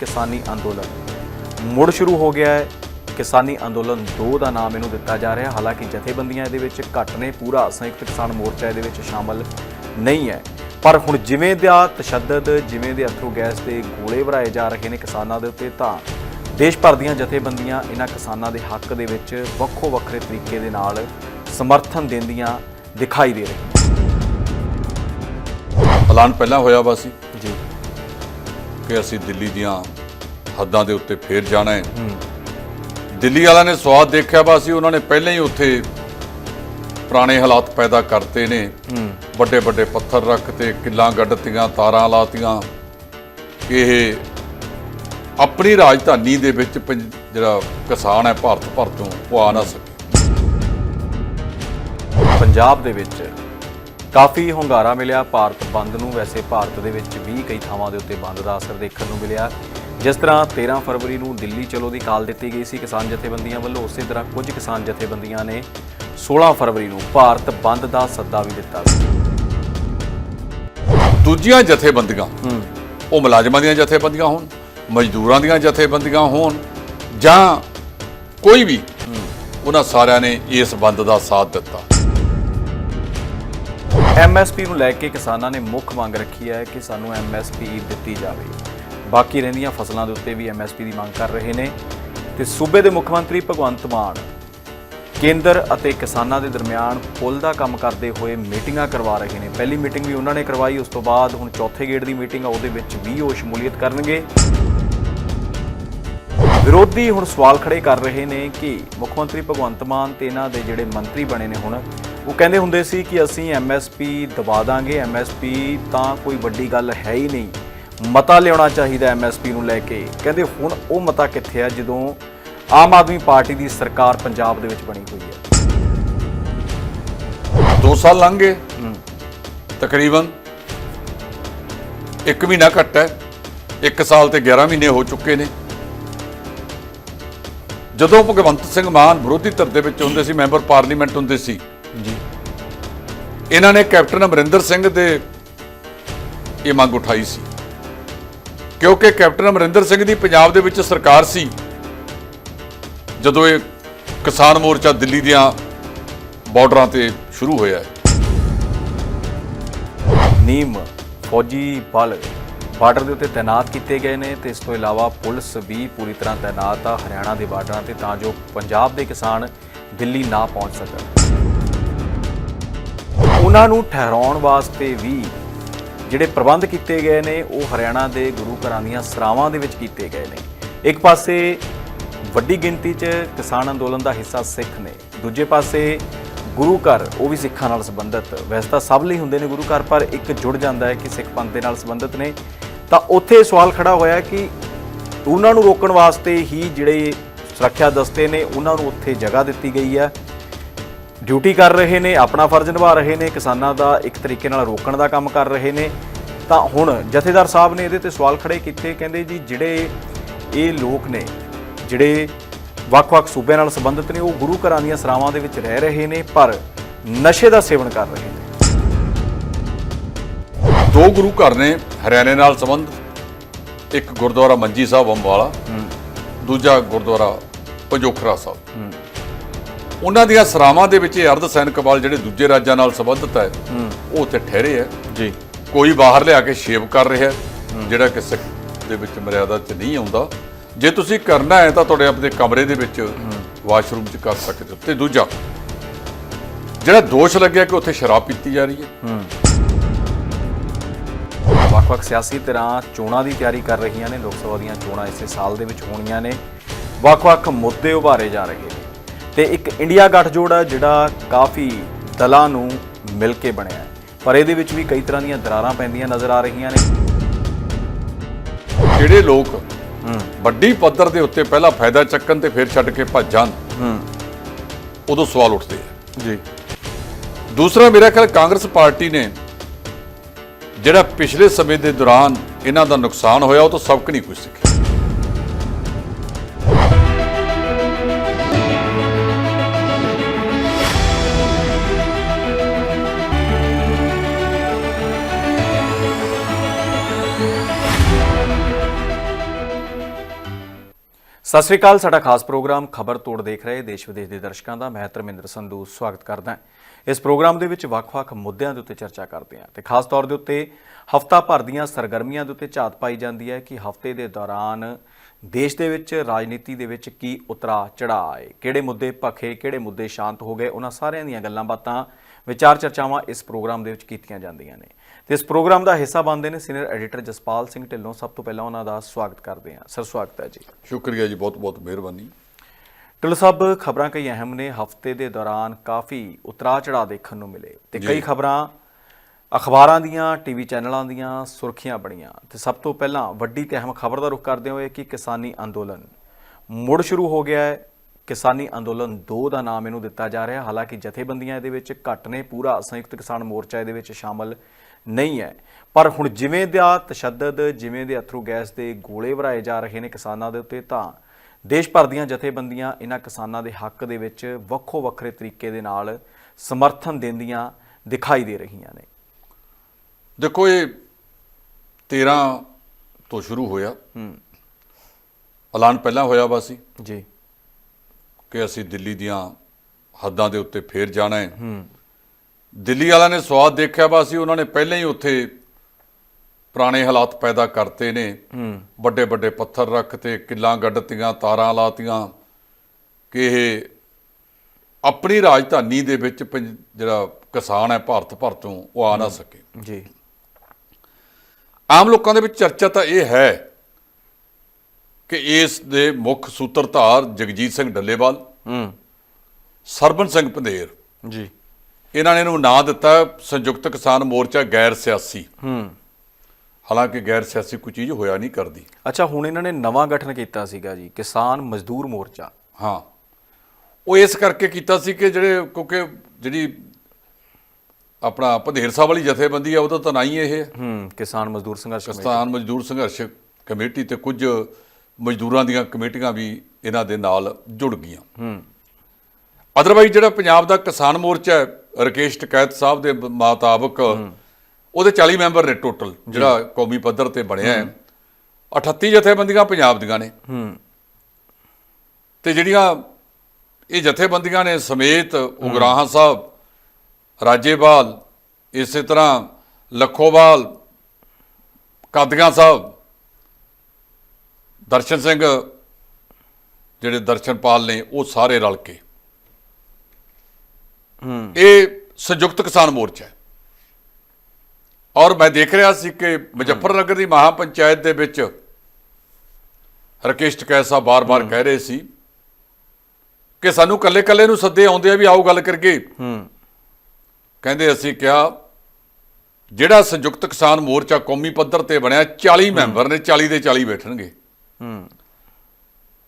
ਕਿਸਾਨੀ ਅੰਦੋਲਨ। ਮੁੜ ਸ਼ੁਰੂ ਹੋ ਗਿਆ ਹੈ। ਕਿਸਾਨੀ ਅੰਦੋਲਨ 2 ਦਾ ਨਾਮ ਇਹਨੂੰ ਦਿੱਤਾ ਜਾ ਰਿਹਾ। ਹਾਲਾਂਕਿ ਜਥੇਬੰਦੀਆਂ ਇਹਦੇ ਵਿੱਚ ਘੱਟ ਨੇ। ਪੂਰਾ ਸੰਯੁਕਤ ਕਿਸਾਨ ਮੋਰਚਾ ਇਹਦੇ ਵਿੱਚ ਸ਼ਾਮਲ ਨਹੀਂ ਹੈ। ਪਰ ਹੁਣ ਜਿਵੇਂ ਦਾ ਤਸ਼ੱਦਦ, ਜਿਵੇਂ ਦੇ ਅਥਰੂ ਗੈਸ ਦੇ ਗੋਲੇ ਭਰਾਏ ਜਾ ਰਹੇ ਨੇ ਕਿਸਾਨਾਂ ਦੇ ਉੱਤੇ ਤਾਂ ਦੇਸ਼ ਭਰ ਦੀਆਂ ਜਥੇਬੰਦੀਆਂ ਇਹਨਾਂ ਕਿਸਾਨਾਂ ਦੇ ਹੱਕ ਦੇ ਵਿੱਚ ਵੱਖੋ ਵੱਖਰੇ ਤਰੀਕੇ ਦੇ ਨਾਲ ਸਮਰਥਨ ਦਿੰਦੀਆਂ ਦਿਖਾਈ ਦੇ ਰਹੀਆਂ ਐਲਾਨ ਪਹਿਲਾਂ ਹੋਇਆ ਵਾ ਸੀ। ਕਿ ਅਸੀਂ ਦਿੱਲੀ ਦੀਆਂ ਹੱਦਾਂ ਦੇ ਉੱਤੇ ਫੇਰ ਜਾਣਾ ਹੈ। ਦਿੱਲੀ ਵਾਲਿਆਂ ਨੇ ਸਵਾਦ ਦੇਖਿਆ ਵਾ ਸੀ ਉਹਨਾਂ ਨੇ ਪਹਿਲਾਂ ਹੀ ਉੱਥੇ ਪੁਰਾਣੇ ਹਾਲਾਤ ਪੈਦਾ ਕਰਤੇ ਨੇ। ਵੱਡੇ ਵੱਡੇ ਪੱਥਰ ਰੱਖ ਤੇ ਕਿੱਲਾਂ ਗੱਡਤੀਆਂ, ਤਾਰਾਂ ਲਾਤੀਆਂ। ਇਹ ਆਪਣੀ ਰਾਜਧਾਨੀ ਦੇ ਵਿੱਚ ਪੰਜ- ਜਿਹੜਾ ਕਿਸਾਨ ਹੈ, ਭਾਰਤ ਭਰ ਤੋਂ ਉਹ ਆ ਨਾ ਸਕੇ। ਪੰਜਾਬ ਦੇ ਵਿੱਚ ਕਾਫੀ ਹੁੰਗਾਰਾ ਮਿਲਿਆ। ਭਾਰਤ ਬੰਦ ਨੂੰ ਵੈਸੇ ਭਾਰਤ ਦੇ ਵਿੱਚ ਵੀ ਕਈ ਥਾਵਾਂ ਦੇ ਉੱਤੇ ਬੰਦ ਦਾ ਅਸਰ ਦੇਖਣ ਨੂੰ ਮਿਲਿਆ। ਜਿਸ ਤਰ੍ਹਾਂ 13 ਫਰਵਰੀ ਨੂੰ ਦਿੱਲੀ ਚਲੋ ਦੀ ਕਾਲ ਦਿੱਤੀ ਗਈ ਸੀ ਕਿਸਾਨ ਜਥੇਬੰਦੀਆਂ ਵੱਲੋਂ ਉਸੇ ਤਰ੍ਹਾਂ ਕੁਝ ਕਿਸਾਨ ਜਥੇਬੰਦੀਆਂ ਨੇ 16 ਫਰਵਰੀ ਨੂੰ ਭਾਰਤ ਬੰਦ ਦਾ ਸੱਦਾ ਵੀ ਦਿੱਤਾ ਸੀ। ਦੂਜੀਆਂ ਜਥੇਬੰਦੀਆਂ ਉਹ ਮੁਲਾਜ਼ਮਾਂ ਦੀਆਂ ਜਥੇਬੰਦੀਆਂ ਹੋਣ ਮਜ਼ਦੂਰਾਂ ਦੀਆਂ ਜਥੇਬੰਦੀਆਂ ਹੋਣ ਜਾਂ ਕੋਈ ਵੀ ਉਹਨਾਂ ਸਾਰਿਆਂ ਨੇ ਇਸ ਬੰਦ ਦਾ ਸਾਥ ਦਿੱਤਾ। ਐਮਐਸਪੀ ਨੂੰ ਲੈ ਕੇ ਕਿਸਾਨਾਂ ਨੇ ਮੁੱਖ ਮੰਗ ਰੱਖੀ ਹੈ ਕਿ ਸਾਨੂੰ ਐਮਐਸਪੀ ਦਿੱਤੀ ਜਾਵੇ। ਬਾਕੀ ਰਹਿੰਦੀਆਂ ਫਸਲਾਂ ਦੇ ਉੱਤੇ ਵੀ ਐਮਐਸਪੀ ਦੀ ਮੰਗ ਕਰ ਰਹੇ ਨੇ। ਤੇ ਸੂਬੇ ਦੇ ਮੁੱਖ ਮੰਤਰੀ ਭਗਵੰਤ ਮਾਨ ਕੇਂਦਰ ਅਤੇ ਕਿਸਾਨਾਂ ਦੇ ਦਰਮਿਆਨ ਪੁਲ ਦਾ ਕੰਮ ਕਰਦੇ ਹੋਏ ਮੀਟਿੰਗਾਂ ਕਰਵਾ ਰਹੇ ਨੇ। ਪਹਿਲੀ ਮੀਟਿੰਗ ਵੀ ਉਹਨਾਂ ਨੇ ਕਰਵਾਈ, ਉਸ ਤੋਂ ਬਾਅਦ ਹੁਣ ਚੌਥੇ ਗੇੜ ਦੀ ਮੀਟਿੰਗ ਆ, ਉਹਦੇ ਵਿੱਚ ਵੀ ਉਹ ਸ਼ਮੂਲੀਅਤ ਕਰਨਗੇ। ਵਿਰੋਧੀ ਹੁਣ ਸਵਾਲ ਖੜੇ ਕਰ ਰਹੇ ਨੇ ਕਿ ਮੁੱਖ ਮੰਤਰੀ ਭਗਵੰਤ ਮਾਨ ਤੇ ਇਹਨਾਂ ਦੇ ਜਿਹੜੇ ਮੰਤਰੀ ਬਣੇ ਨੇ ਹੁਣ ਉਹ ਕਹਿੰਦੇ ਹੁੰਦੇ ਸੀ ਕਿ ਅਸੀਂ ਐਮਐਸਪੀ ਦਬਾ ਦਾਂਗੇ। ਐਮਐਸਪੀ ਤਾਂ ਕੋਈ ਵੱਡੀ ਗੱਲ ਹੈ ਹੀ ਨਹੀਂ। ਮਤਾ ਲਿਆਉਣਾ ਚਾਹੀਦਾ ਐਮਐਸਪੀ ਨੂੰ ਲੈ ਕੇ। ਕਹਿੰਦੇ ਹੁਣ ਉਹ ਮਤਾ ਕਿੱਥੇ ਆ ਜਦੋਂ ਆਮ ਆਦਮੀ ਪਾਰਟੀ ਦੀ ਸਰਕਾਰ ਪੰਜਾਬ ਦੇ ਵਿੱਚ ਬਣੀ ਹੋਈ ਹੈ? 2 ਸਾਲ ਲੰਘ ਗਏ। ਤਕਰੀਬਨ 1 ਮਹੀਨਾ ਘੱਟ ਹੈ। 1 ਸਾਲ ਤੇ 11 ਮਹੀਨੇ ਹੋ ਚੁੱਕੇ ਨੇ। ਜਦੋਂ ਭਗਵੰਤ ਸਿੰਘ ਮਾਨ ਵਿਰੋਧੀ ਧਿਰ ਦੇ ਵਿੱਚ ਹੁੰਦੇ ਸੀ ਮੈਂਬਰ ਪਾਰਲੀਮੈਂਟ ਹੁੰਦੇ ਸੀ ਜੀ। ਇਹਨਾਂ ਨੇ ਕੈਪਟਨ ਅਮਰਿੰਦਰ ਸਿੰਘ ਦੇ ਇਹ ਮੰਗ ਉਠਾਈ ਸੀ। ਕਿਉਂਕਿ ਕੈਪਟਨ ਅਮਰਿੰਦਰ ਸਿੰਘ ਦੀ ਪੰਜਾਬ ਦੇ ਵਿੱਚ ਸਰਕਾਰ ਸੀ, ਜਦੋਂ ਇਹ ਕਿਸਾਨ ਮੋਰਚਾ ਦਿੱਲੀ ਦੀਆਂ ਬਾਰਡਰਾਂ ਤੇ ਸ਼ੁਰੂ ਹੋਇਆ ਹੈ। ਨੀਮ, ਫੌਜੀ ਬਲ ਬਾਰਡਰ ਦੇ ਉੱਤੇ ਤਾਇਨਾਤ ਕੀਤੇ ਗਏ ਨੇ ਤੇ ਇਸ ਤੋਂ ਇਲਾਵਾ ਪੁਲਿਸ ਵੀ ਪੂਰੀ ਤਰ੍ਹਾਂ ਤਾਇਨਾਤ ਆ ਹਰਿਆਣਾ ਦੇ ਬਾਰਡਰਾਂ ਤੇ ਤਾਂ ਜੋ ਪੰਜਾਬ ਦੇ ਕਿਸਾਨ ਦਿੱਲੀ ਨਾ ਪਹੁੰਚ ਸਕਣ। ਉਹਨਾਂ ਨੂੰ ਠਹਿਰਾਉਣ ਵਾਸਤੇ ਵੀ ਜਿਹੜੇ ਪ੍ਰਬੰਧ ਕੀਤੇ ਗਏ ਨੇ, ਉਹ ਹਰਿਆਣਾ ਦੇ ਗੁਰੂ ਘਰਾਂ ਦੀਆਂ ਸਰਾਵਾਂ ਦੇ ਵਿੱਚ ਕੀਤੇ ਗਏ ਨੇ। ਇੱਕ ਪਾਸੇ ਵੱਡੀ ਗਿਣਤੀ 'ਚ ਕਿਸਾਨ ਅੰਦੋਲਨ ਦਾ ਹਿੱਸਾ ਸਿੱਖ ਨੇ, ਦੂਜੇ ਪਾਸੇ ਗੁਰੂ ਘਰ, ਉਹ ਵੀ ਸਿੱਖਾਂ ਨਾਲ ਸੰਬੰਧਿਤ। ਵੈਸੇ ਤਾਂ ਸਭ ਲਈ ਹੁੰਦੇ ਨੇ ਗੁਰੂ ਘਰ, ਪਰ ਇੱਕ ਜੁੜ ਜਾਂਦਾ ਹੈ ਕਿ ਸਿੱਖ ਪੰਥ ਦੇ ਨਾਲ ਸੰਬੰਧਿਤ ਨੇ। ਤਾਂ ਉੱਥੇ ਸਵਾਲ ਖੜਾ ਹੋਇਆ ਕਿ ਉਹਨਾਂ ਨੂੰ ਰੋਕਣ ਵਾਸਤੇ ਹੀ ਜਿਹੜੇ ਸੁਰੱਖਿਆ ਦਸਤੇ ਨੇ, ਉਹਨਾਂ ਨੂੰ ਉੱਥੇ ਜਗ੍ਹਾ ਦਿੱਤੀ ਗਈ ਹੈ। ਡਿਊਟੀ ਕਰ ਰਹੇ ਨੇ ਆਪਣਾ ਫਰਜ਼ ਨਿਭਾ ਰਹੇ ਨੇ ਕਿਸਾਨਾਂ ਦਾ ਇੱਕ ਤਰੀਕੇ ਨਾਲ ਰੋਕਣ ਦਾ ਕੰਮ ਕਰ ਰਹੇ ਨੇ। ਤਾਂ ਹੁਣ ਜਥੇਦਾਰ ਸਾਹਿਬ ਨੇ ਇਹਦੇ ਤੇ ਸਵਾਲ ਖੜੇ ਕੀਤੇ ਕਹਿੰਦੇ ਜੀ ਜਿਹੜੇ ਇਹ ਲੋਕ ਨੇ ਜਿਹੜੇ ਵੱਖ-ਵੱਖ ਸੂਬਿਆਂ ਨਾਲ ਸੰਬੰਧਿਤ ਨੇ ਉਹ ਗੁਰੂ ਘਰਾਂ ਦੀਆਂ ਸਰਾਵਾਂ ਦੇ ਵਿੱਚ ਰਹਿ ਰਹੇ ਨੇ ਪਰ ਨਸ਼ੇ ਦਾ ਸੇਵਨ ਕਰ ਰਹੇ ਨੇ। ਦੋ ਗੁਰੂ ਘਰ ਨੇ ਹਰਿਆਣੇ ਨਾਲ ਸੰਬੰਧ ਇੱਕ ਗੁਰਦੁਆਰਾ ਮੰਜੀ ਸਾਹਿਬ ਅੰਬਾਲਾ ਦੂਜਾ ਗੁਰਦੁਆਰਾ ਪੰਜੋਖਰਾ ਸਾਹਿਬ। ਉਹਨਾਂ ਦੀਆਂ ਸਰਾਵਾਂ ਦੇ ਵਿੱਚ ਇਹ ਅਰਧ ਸੈਨਿਕ ਬਲ ਜਿਹੜੇ ਦੂਜੇ ਰਾਜਾਂ ਨਾਲ ਸੰਬੰਧਿਤ ਹੈ ਉਹ ਉੱਥੇ ਠਹਿਰੇ ਹੈ। ਜੀ। ਕੋਈ ਬਾਹਰ ਲਿਆ ਕੇ ਸ਼ੇਵ ਕਰ ਰਿਹਾ ਜਿਹੜਾ ਕਿ ਸਿੱਖ ਦੇ ਵਿੱਚ ਮਰਿਆਦਾ 'ਚ ਨਹੀਂ ਆਉਂਦਾ। ਜੇ ਤੁਸੀਂ ਕਰਨਾ ਹੈ ਤਾਂ ਤੁਹਾਡੇ ਆਪਣੇ ਕਮਰੇ ਦੇ ਵਿੱਚ ਵਾਸ਼ਰੂਮ 'ਚ ਕਰ ਸਕਦੇ ਹੋ। ਤੇ ਦੂਜਾ ਜਿਹੜਾ ਦੋਸ਼ ਲੱਗਿਆ ਕਿ ਉੱਥੇ ਸ਼ਰਾਬ ਪੀਤੀ ਜਾ ਰਹੀ ਹੈ। ਵੱਖ-ਵੱਖ ਸਿਆਸੀ ਧਿਰਾਂ ਚੋਣਾਂ ਦੀ ਤਿਆਰੀ ਕਰ ਰਹੀਆਂ ਨੇ। ਲੋਕ ਸਭਾ ਦੀਆਂ ਚੋਣਾਂ ਇਸੇ ਸਾਲ ਦੇ ਵਿੱਚ ਹੋਣੀਆਂ ਨੇ। ਵੱਖ-ਵੱਖ ਮੁੱਦੇ ਉਭਾਰੇ ਜਾ ਰਹੇ ਨੇ। ਤੇ ਇੱਕ ਇੰਡੀਆ ਗੱਠਜੋੜ ਹੈ ਜਿਹੜਾ ਕਾਫੀ ਦਲਾਂ ਨੂੰ ਮਿਲ ਕੇ ਬਣਿਆ ਹੈ। ਪਰ ਇਹਦੇ ਵਿੱਚ ਵੀ ਕਈ ਤਰ੍ਹਾਂ ਦੀਆਂ ਦਰਾਰਾਂ ਪੈਂਦੀਆਂ ਨਜ਼ਰ ਆ ਰਹੀਆਂ ਨੇ। ਜਿਹੜੇ ਲੋਕ ਹੂੰ। ਵੱਡੀ ਪੱਧਰ ਦੇ ਉੱਤੇ ਪਹਿਲਾਂ ਫਾਇਦਾ ਚੱਕਣ ਤੇ ਫਿਰ ਛੱਡ ਕੇ ਭੱਜ ਜਾਣ ਹੂੰ। ਉਦੋਂ ਸਵਾਲ ਉੱਠਦੇ ਆ। ਜੀ। ਦੂਸਰਾ ਮੇਰਾ ਖਿਆਲ ਕਾਂਗਰਸ ਪਾਰਟੀ ਨੇ ਜਿਹੜਾ ਪਿਛਲੇ ਸਮੇਂ ਦੇ ਦੌਰਾਨ ਇਹਨਾਂ ਦਾ ਨੁਕਸਾਨ ਹੋਇਆ ਉਹ ਤੋਂ ਸਬਕ ਨਹੀਂ ਕੁਝ ਸਿੱਖਿਆ। ਸਤਿ ਸ੍ਰੀ ਅਕਾਲ, ਸਾਡਾ ਖਾਸ ਪ੍ਰੋਗਰਾਮ ਖਬਰ ਤੋੜ ਦੇਖ ਰਹੇ ਦੇਸ਼ ਵਿਦੇਸ਼ ਦੇ ਦਰਸ਼ਕਾਂ ਦਾ। ਮੈਂ ਧਰਮਿੰਦਰ ਸੰਧੂ, ਸਵਾਗਤ ਕਰਦਾ ਹਾਂ। ਇਸ ਪ੍ਰੋਗਰਾਮ ਦੇ ਵਿੱਚ ਵੱਖ-ਵੱਖ ਮੁੱਦਿਆਂ ਦੇ ਉੱਤੇ ਚਰਚਾ ਕਰਦੇ ਹਾਂ ਤੇ ਖਾਸ ਤੌਰ ਦੇ ਉੱਤੇ ਹਫਤਾ ਭਰ ਦੀਆਂ ਸਰਗਰਮੀਆਂ ਦੇ ਉੱਤੇ ਝਾਤ ਪਾਈ ਜਾਂਦੀ ਹੈ ਕਿ ਹਫ਼ਤੇ ਦੇ ਦੌਰਾਨ ਦੇਸ਼ ਦੇ ਵਿੱਚ ਰਾਜਨੀਤੀ ਦੇ ਵਿੱਚ ਕੀ ਉਤਰਾ ਚੜਾਅ ਆਏ, ਕਿਹੜੇ ਮੁੱਦੇ ਭਖੇ, ਕਿਹੜੇ ਮੁੱਦੇ ਸ਼ਾਂਤ ਹੋ ਗਏ, ਉਹਨਾਂ ਸਾਰਿਆਂ ਦੀਆਂ ਗੱਲਾਂ ਬਾਤਾਂ ਵਿਚਾਰ ਚਰਚਾਵਾਂ ਇਸ ਪ੍ਰੋਗਰਾਮ ਦੇ ਵਿੱਚ ਕੀਤੀਆਂ ਜਾਂਦੀਆਂ ਨੇ। ਤੇ ਇਸ ਪ੍ਰੋਗਰਾਮ ਦਾ ਹਿੱਸਾ ਬਣਦੇ ਨੇ ਸੀਨੀਅਰ ਐਡੀਟਰ ਜਸਪਾਲ ਸਿੰਘ ਢਿੱਲੋਂ। ਸਭ ਤੋਂ ਪਹਿਲਾਂ ਉਹਨਾਂ ਦਾ ਸਵਾਗਤ ਕਰਦੇ ਹਾਂ। ਸਰ ਸਵਾਗਤ ਹੈ ਜੀ। ਸ਼ੁਕਰੀਆ ਜੀ ਬਹੁਤ ਬਹੁਤ ਮਿਹਰਬਾਨੀ। ਢਿੱਲੋਂ ਸਾਹਿਬ ਖਬਰਾਂ ਕਈ ਅਹਿਮ ਨੇ। ਹਫ਼ਤੇ ਦੇ ਦੌਰਾਨ ਕਾਫੀ ਉਤਰਾ ਚੜਾਅ ਦੇਖਣ ਨੂੰ ਮਿਲੇ। ਤੇ। ਕਈ ਖਬਰਾਂ ਅਖਬਾਰਾਂ ਦੀਆਂ ਟੀਵੀ ਚੈਨਲਾਂ ਦੀਆਂ ਸੁਰਖੀਆਂ ਬਣੀਆਂ। ਤੇ ਸਭ ਤੋਂ ਪਹਿਲਾਂ ਵੱਡੀ ਤੇ ਅਹਿਮ ਖਬਰ ਦਾ ਰੁਖ ਕਰਦੇ ਹੋਏ ਕਿ ਕਿਸਾਨੀ ਅੰਦੋਲਨ ਮੁੜ ਸ਼ੁਰੂ ਹੋ ਗਿਆ ਹੈ। ਕਿਸਾਨੀ ਅੰਦੋਲਨ 2 ਦਾ ਨਾਮ ਇਹਨੂੰ ਦਿੱਤਾ ਜਾ ਰਿਹਾ। ਹਾਲਾਂਕਿ ਜਥੇਬੰਦੀਆਂ ਇਹਦੇ ਵਿੱਚ ਘੱਟ ਨੇ। ਪੂਰਾ ਸੰਯੁਕਤ ਕਿਸਾਨ ਮੋਰਚਾ ਇਹਦੇ ਵਿੱਚ ਸ਼ਾਮਲ ਨਹੀਂ ਹੈ। ਪਰ ਹੁਣ ਜਿਵੇਂ ਦਾ ਤਸ਼ੱਦਦ ਜਿਵੇਂ ਦੇ ਅਥਰੂ ਗੈਸ ਦੇ ਗੋਲੇ ਭਰਾਏ ਜਾ ਰਹੇ ਨੇ ਕਿਸਾਨਾਂ ਦੇ ਉੱਤੇ ਤਾਂ ਦੇਸ਼ ਭਰ ਦੀਆਂ ਜਥੇਬੰਦੀਆਂ ਇਹਨਾਂ ਕਿਸਾਨਾਂ ਦੇ ਹੱਕ ਦੇ ਵਿੱਚ ਵੱਖੋ ਵੱਖਰੇ ਤਰੀਕੇ ਦੇ ਨਾਲ ਸਮਰਥਨ ਦਿੰਦੀਆਂ ਦਿਖਾਈ ਦੇ ਰਹੀਆਂ ਨੇ। ਦੇਖੋ ਇਹ 13 ਤੋਂ ਸ਼ੁਰੂ ਹੋਇਆ। ਹੂੰ। ਐਲਾਨ ਪਹਿਲਾਂ ਹੋਇਆ ਵਾ ਸੀ ਜੀ। ਕਿ ਅਸੀਂ ਦਿੱਲੀ ਦੀਆਂ ਹੱਦਾਂ ਦੇ ਉੱਤੇ ਫੇਰ ਜਾਣਾ ਹੈ। ਹੂੰ। ਦਿੱਲੀ ਵਾਲਿਆਂ ਨੇ ਸਵਾਦ ਦੇਖਿਆ ਵਾ ਸੀ ਉਹਨਾਂ ਨੇ ਪਹਿਲਾਂ ਹੀ ਉੱਥੇ ਪੁਰਾਣੇ ਹਾਲਾਤ ਪੈਦਾ ਕਰਤੇ ਨੇ। ਹੂੰ। ਵੱਡੇ ਵੱਡੇ ਪੱਥਰ ਰੱਖਤੇ ਕਿੱਲਾਂ ਗੱਡਤੀਆਂ ਤਾਰਾਂ ਲਾਤੀਆਂ ਕਿ ਇਹ ਆਪਣੀ ਰਾਜਧਾਨੀ ਦੇ ਵਿੱਚ ਜਿਹੜਾ ਕਿਸਾਨ ਹੈ ਭਾਰਤ ਭਰ ਤੋਂ ਉਹ ਆ ਨਾ ਸਕੇ। ਜੀ। ਆਮ ਲੋਕਾਂ ਦੇ ਵਿੱਚ ਚਰਚਾ ਤਾਂ ਇਹ ਹੈ ਕਿ ਇਸ ਦੇ ਮੁੱਖ ਸੂਤਰਧਾਰ ਜਗਜੀਤ ਸਿੰਘ ਡੱਲੇਵਾਲ ਹੂੰ। ਸਰਬਨ ਸਿੰਘ ਪੰਧੇਰ ਜੀ। ਇਹਨਾਂ ਨੇ ਇਹਨੂੰ ਨਾਂ ਦਿੱਤਾ ਸੰਯੁਕਤ ਕਿਸਾਨ ਮੋਰਚਾ ਗੈਰ ਸਿਆਸੀ। ਹੂੰ। ਹਾਲਾਂਕਿ ਗੈਰ ਸਿਆਸੀ ਕੋਈ ਚੀਜ਼ ਹੋਇਆ ਨਹੀਂ ਕਰਦੀ। ਅੱਛਾ ਹੁਣ ਇਹਨਾਂ ਨੇ ਨਵਾਂ ਗਠਨ ਕੀਤਾ ਸੀਗਾ ਜੀ ਕਿਸਾਨ ਮਜ਼ਦੂਰ ਮੋਰਚਾ। ਹਾਂ। ਉਹ ਇਸ ਕਰਕੇ ਕੀਤਾ ਸੀ ਕਿ ਜਿਹੜੇ ਕਿਉਂਕਿ ਜਿਹੜੀ ਆਪਣਾ ਪੰਧੇਰ ਸਾਹਿਬ ਵਾਲੀ ਜਥੇਬੰਦੀ ਆ ਉਹਦਾ ਤਾਂ ਨਾ ਹੀ ਇਹ। ਹੈ ਹੂੰ ਕਿਸਾਨ ਮਜ਼ਦੂਰ ਸੰਘਰਸ਼ ਕਮੇਟੀ। ਕਿਸਾਨ ਮਜ਼ਦੂਰ ਸੰਘਰਸ਼ ਕਮੇਟੀ ਤੇ ਕੁਝ ਮਜ਼ਦੂਰਾਂ ਦੀਆਂ ਕਮੇਟੀਆਂ ਵੀ ਇਹਨਾਂ ਦੇ ਨਾਲ ਜੁੜ ਗਈਆਂ। ਹੂੰ। ਅਦਰਵਾਈਜ਼ ਜਿਹੜਾ ਪੰਜਾਬ ਦਾ ਕਿਸਾਨ ਮੋਰਚਾ ਹੈ ਰਕੇਸ਼ ਟਕੈਤ ਸਾਹਿਬ ਦੇ ਮੁਤਾਬਕ ਉਹਦੇ 40 ਮੈਂਬਰ ਨੇ ਟੋਟਲ ਜਿਹੜਾ ਕੌਮੀ ਪੱਧਰ ਤੇ ਬਣਿਆ ਹੈ। 38 ਜਥੇਬੰਦੀਆਂ ਪੰਜਾਬ ਦੀਆਂ ਨੇ। ਤੇ ਜਿਹੜੀਆਂ ਇਹ ਜਥੇਬੰਦੀਆਂ ਨੇ ਸਮੇਤ ਉਗਰਾਹਾਂ ਸਾਹਿਬ ਰਾਜੇਵਾਲ ਇਸੇ ਤਰ੍ਹਾਂ ਲੱਖੋਵਾਲ ਕਾਦੀਆਂ ਸਾਹਿਬ ਦਰਸ਼ਨ ਸਿੰਘ ਜਿਹੜੇ ਦਰਸ਼ਨਪਾਲ ਨੇ ਉਹ ਸਾਰੇ ਰਲ ਕੇ ਇਹ ਸੰਯੁਕਤ ਕਿਸਾਨ ਮੋਰਚਾ ਹੈ। ਔਰ ਮੈਂ ਦੇਖ ਰਿਹਾ ਸੀ ਕਿ ਮੁਜ਼ੱਫਰਨਗਰ ਦੀ ਮਹਾ ਪੰਚਾਇਤ ਦੇ ਵਿੱਚ ਰਕੇਸ਼ ਟਕੈਤ ਸਾਹਿਬ ਬਾਰ-ਬਾਰ ਕਹਿ ਰਹੇ ਸੀ ਕਿ ਸਾਨੂੰ ਕੱਲੇ-ਕੱਲੇ ਨੂੰ ਸੱਦੇ ਆਉਂਦੇ ਆ ਵੀ ਆਓ ਗੱਲ ਕਰਕੇ ਹੂੰ। ਕਹਿੰਦੇ ਅਸੀਂ ਕਿਹਾ ਜਿਹੜਾ ਸੰਯੁਕਤ ਕਿਸਾਨ ਮੋਰਚਾ ਕੌਮੀ ਪੱਧਰ ਤੇ ਬਣਿਆ 40 ਮੈਂਬਰ ਨੇ 40 ਦੇ 40 ਬੈਠਣਗੇ। ਹੂੰ।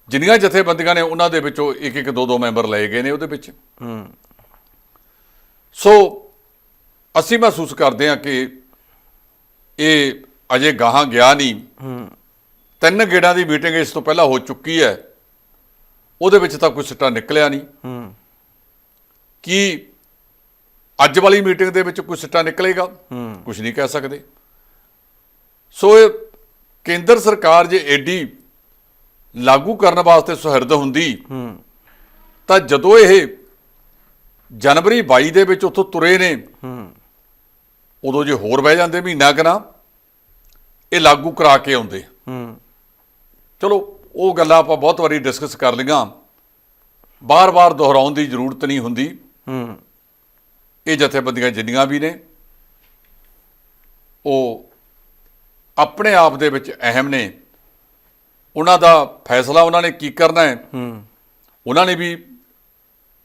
ਜਿੰਨੀਆਂ ਜਥੇਬੰਦੀਆਂ ਨੇ ਉਹਨਾਂ ਦੇ ਵਿੱਚੋਂ ਇੱਕ ਇੱਕ ਦੋ ਦੋ ਮੈਂਬਰ ਲਏ ਗਏ ਨੇ ਉਹਦੇ ਵਿੱਚ। ਹੂੰ। ਸੋ ਅਸੀਂ ਮਹਿਸੂਸ ਕਰਦੇ ਹਾਂ ਕਿ ਇਹ ਅਜੇ ਗਾਹਾਂ ਗਿਆ ਨਹੀਂ। ਹੂੰ। ਤਿੰਨ ਗੇੜਾਂ ਦੀ ਮੀਟਿੰਗ ਇਸ ਤੋਂ ਪਹਿਲਾਂ ਹੋ ਚੁੱਕੀ ਹੈ। ਉਹਦੇ ਵਿੱਚ ਤਾਂ ਕੋਈ ਸਿੱਟਾ ਨਿਕਲਿਆ ਨਹੀਂ। ਹੂੰ। ਕੀ ਅੱਜ ਵਾਲੀ ਮੀਟਿੰਗ ਦੇ ਵਿੱਚ ਕੋਈ ਸਿੱਟਾ ਨਿਕਲੇਗਾ? ਹੂੰ। ਕੁਝ ਨਹੀਂ ਕਹਿ ਸਕਦੇ। ਸੋ ਇਹ ਕੇਂਦਰ ਸਰਕਾਰ ਜੇ ਏਡੀ ਲਾਗੂ ਕਰਨ ਵਾਸਤੇ ਸੁਹਿਰਦ ਹੁੰਦੀ ਹੂੰ। ਤਾਂ ਜਦੋਂ ਇਹ ਜਨਵਰੀ 22 ਦੇ ਵਿੱਚ ਉੱਥੋਂ ਤੁਰੇ ਨੇ। ਹੂੰ। ਉਦੋਂ ਜੇ ਹੋਰ ਬਹਿ ਜਾਂਦੇ ਮਹੀਨਾ ਕਨਾ ਇਹ ਲਾਗੂ ਕਰਾ ਕੇ ਆਉਂਦੇ। ਹੂੰ। ਚਲੋ ਉਹ ਗੱਲਾਂ ਆਪਾਂ ਬਹੁਤ ਵਾਰੀ ਡਿਸਕਸ ਕਰ ਲਈਆਂ। ਬਾਰ-ਬਾਰ ਦੁਹਰਾਉਣ ਦੀ ਜ਼ਰੂਰਤ ਨਹੀਂ ਹੁੰਦੀ। ਹੂੰ। ਇਹ ਜਥੇਬੰਦੀਆਂ ਜਿੰਨੀਆਂ ਵੀ ਨੇ ਉਹ ਆਪਣੇ ਆਪ ਦੇ ਵਿੱਚ ਅਹਿਮ ਨੇ। ਉਹਨਾਂ ਦਾ ਫੈਸਲਾ ਉਹਨਾਂ ਨੇ ਕੀ ਕਰਨਾ ਹੈ? ਹੂੰ। ਉਹਨਾਂ ਨੇ ਵੀ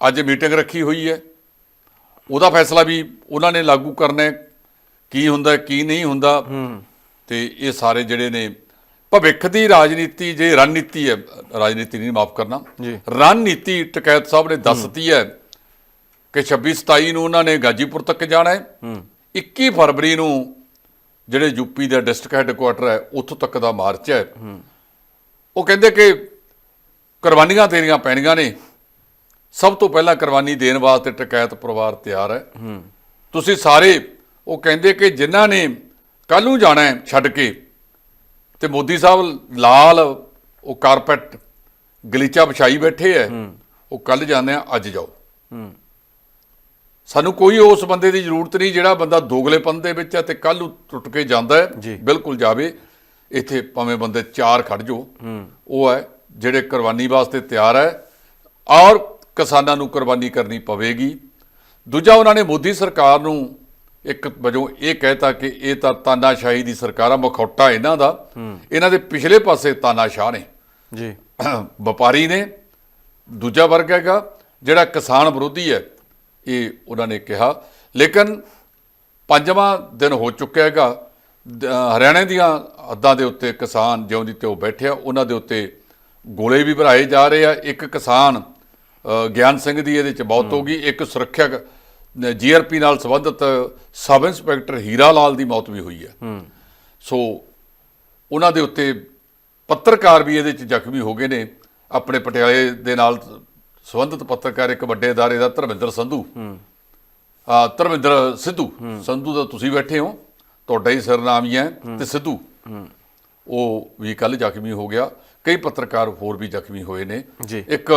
ਅੱਜ ਮੀਟਿੰਗ ਰੱਖੀ ਹੋਈ ਹੈ। ਉਹਦਾ ਫੈਸਲਾ ਵੀ ਉਹਨਾਂ ਨੇ ਲਾਗੂ ਕਰਨਾ ਕੀ ਹੁੰਦਾ ਕੀ ਨਹੀਂ ਹੁੰਦਾ। ਤੇ ਇਹ ਸਾਰੇ ਜਿਹੜੇ ਨੇ ਭਵਿੱਖ ਦੀ ਰਾਜਨੀਤੀ ਜੇ ਰਣਨੀਤੀ ਹੈ ਰਾਜਨੀਤੀ ਨਹੀਂ ਮਾਫ ਕਰਨਾ। ਰਣਨੀਤੀ ਟਕੈਤ ਸਾਹਿਬ ਨੇ ਦੱਸਤੀ ਹੈ। ਕਿ 26 27 ਨੂੰ ਉਹਨਾਂ ਨੇ ਗਾਜੀਪੁਰ ਤੱਕ ਜਾਣਾ ਹੈ। ਹੂੰ। 21 ਫਰਵਰੀ ਨੂੰ ਜਿਹੜੇ ਯੂਪੀ ਦਾ ਡਿਸਟ੍ਰਿਕਟ ਹੈੱਡਕੁਆਟਰ ਹੈ ਉੱਥੋਂ ਤੱਕ ਦਾ ਮਾਰਚ ਹੈ। ਉਹ ਕਹਿੰਦੇ ਕਿ ਕੁਰਬਾਨੀਆਂ ਤੇਰੀਆਂ ਪੈਣੀਆਂ ਨੇ। ਸਭ ਤੋਂ ਪਹਿਲਾਂ ਕੁਰਬਾਨੀ ਦੇਣ ਵਾਸਤੇ ਟਕੈਤ ਪਰਿਵਾਰ ਤਿਆਰ ਹੈ। ਤੁਸੀਂ ਸਾਰੇ ਉਹ ਕਹਿੰਦੇ ਕਿ ਜਿਨ੍ਹਾਂ ਨੇ ਕੱਲ ਨੂੰ ਜਾਣਾ ਹੈ ਛੱਡ ਕੇ ਤੇ ਮੋਦੀ ਸਾਹਿਬ ਲਾਲ ਉਹ ਕਾਰਪੈਟ ਗਲੀਚਾ ਵਿਛਾਈ ਬੈਠੇ ਐ ਉਹ ਕੱਲ ਜਾਂਦੇ ਆ ਅੱਜ ਜਾਓ। ਸਾਨੂੰ ਕੋਈ ਉਸ ਬੰਦੇ ਦੀ ਜ਼ਰੂਰਤ ਨਹੀਂ ਜਿਹੜਾ ਬੰਦਾ ਦੋਗਲੇਪਨ ਦੇ ਵਿੱਚ ਹੈ ਤੇ ਕੱਲ ਨੂੰ ਟੁੱਟ ਕੇ ਜਾਂਦਾ। ਹੈ। ਬਿਲਕੁਲ ਜਾਵੇ। ਇੱਥੇ ਭਾਵੇਂ ਬੰਦੇ ਚਾਰ ਖੜ ਜੋ ਉਹ ਹੈ ਜਿਹੜੇ ਕੁਰਬਾਨੀ ਵਾਸਤੇ ਤਿਆਰ ਹੈ। ਔਰ ਕਿਸਾਨਾਂ ਨੂੰ ਕੁਰਬਾਨੀ ਕਰਨੀ ਪਵੇਗੀ। ਦੂਜਾ ਉਹਨਾਂ ਨੇ ਮੋਦੀ ਸਰਕਾਰ ਨੂੰ ਇੱਕ ਵਜੋਂ ਇਹ ਕਹਿਤਾ ਕਿ ਇਹ ਤਾਂ ਤਾਨਾਸ਼ਾਹੀ ਦੀ ਸਰਕਾਰ ਆ ਮਖੌਟਾ ਇਹਨਾਂ ਦਾ। ਇਹਨਾਂ ਦੇ ਪਿਛਲੇ ਪਾਸੇ ਤਾਨਾਸ਼ਾਹ ਨੇ। ਜੀ। ਵਪਾਰੀ ਨੇ। ਦੂਜਾ ਵਰਗ ਹੈਗਾ ਜਿਹੜਾ ਕਿਸਾਨ ਵਿਰੋਧੀ ਹੈ ਇਹ ਉਹਨਾਂ ਨੇ ਕਿਹਾ। ਲੇਕਿਨ ਪੰਜਵਾਂ ਦਿਨ ਹੋ ਚੁੱਕਿਆ ਹੈਗਾ। ਹਰਿਆਣੇ ਦੀਆਂ ਹੱਦਾਂ ਦੇ ਉੱਤੇ ਕਿਸਾਨ ਜਿਉਂ ਦੀ ਤਿਉਂ ਬੈਠਿਆ। ਉਹਨਾਂ ਦੇ ਉੱਤੇ ਗੋਲੇ ਵੀ ਭਰਾਏ ਜਾ ਰਹੇ ਆ। ਇੱਕ ਕਿਸਾਨ ਗਿਆਨ ਸਿੰਘ ਦੀ ਇਹਦੇ ਚ ਮੌਤ ਹੋ ਗਈ ਇੱਕ ਸੁਰੱਖਿਆ ਜੀਆਰਪੀ ਨਾਲ ਸੰਬੰਧਿਤ ਸਬ ਇੰਸਪੈਕਟਰ ਹੀਰਾ ਲਾਲ ਦੀ ਮੌਤ ਵੀ ਹੋਈ ਹੈ ਸੋ ਉਹਨਾਂ ਦੇ ਉੱਤੇ ਪੱਤਰਕਾਰ ਵੀ ਇਹਦੇ ਚ ਜ਼ਖਮੀ ਹੋ ਗਏ ਨੇ ਆਪਣੇ ਪਟਿਆਲੇ ਦੇ ਨਾਲ ਸੰਬੰਧਿਤ ਪੱਤਰਕਾਰ ਇੱਕ ਵੱਡੇ ادارے ਦਾ ਧਰਮਿੰਦਰ ਸੰਧੂ ਆ ਧਰਮਿੰਦਰ ਸਿੱਧੂ ਸੰਧੂ ਦਾ ਤੁਸੀਂ ਬੈਠੇ ਹੋ ਤੁਹਾਡਾ ਹੀ ਸਰਨਾਮ ਹੀ ਹੈ ਤੇ ਸਿੱਧੂ ਉਹ ਵੀ ਕੱਲ ਜ਼ਖਮੀ ਹੋ ਗਿਆ ਕਈ ਪੱਤਰਕਾਰ ਹੋਰ ਵੀ ਜ਼ਖਮੀ ਹੋਏ ਨੇ ਜੀ। ਇੱਕ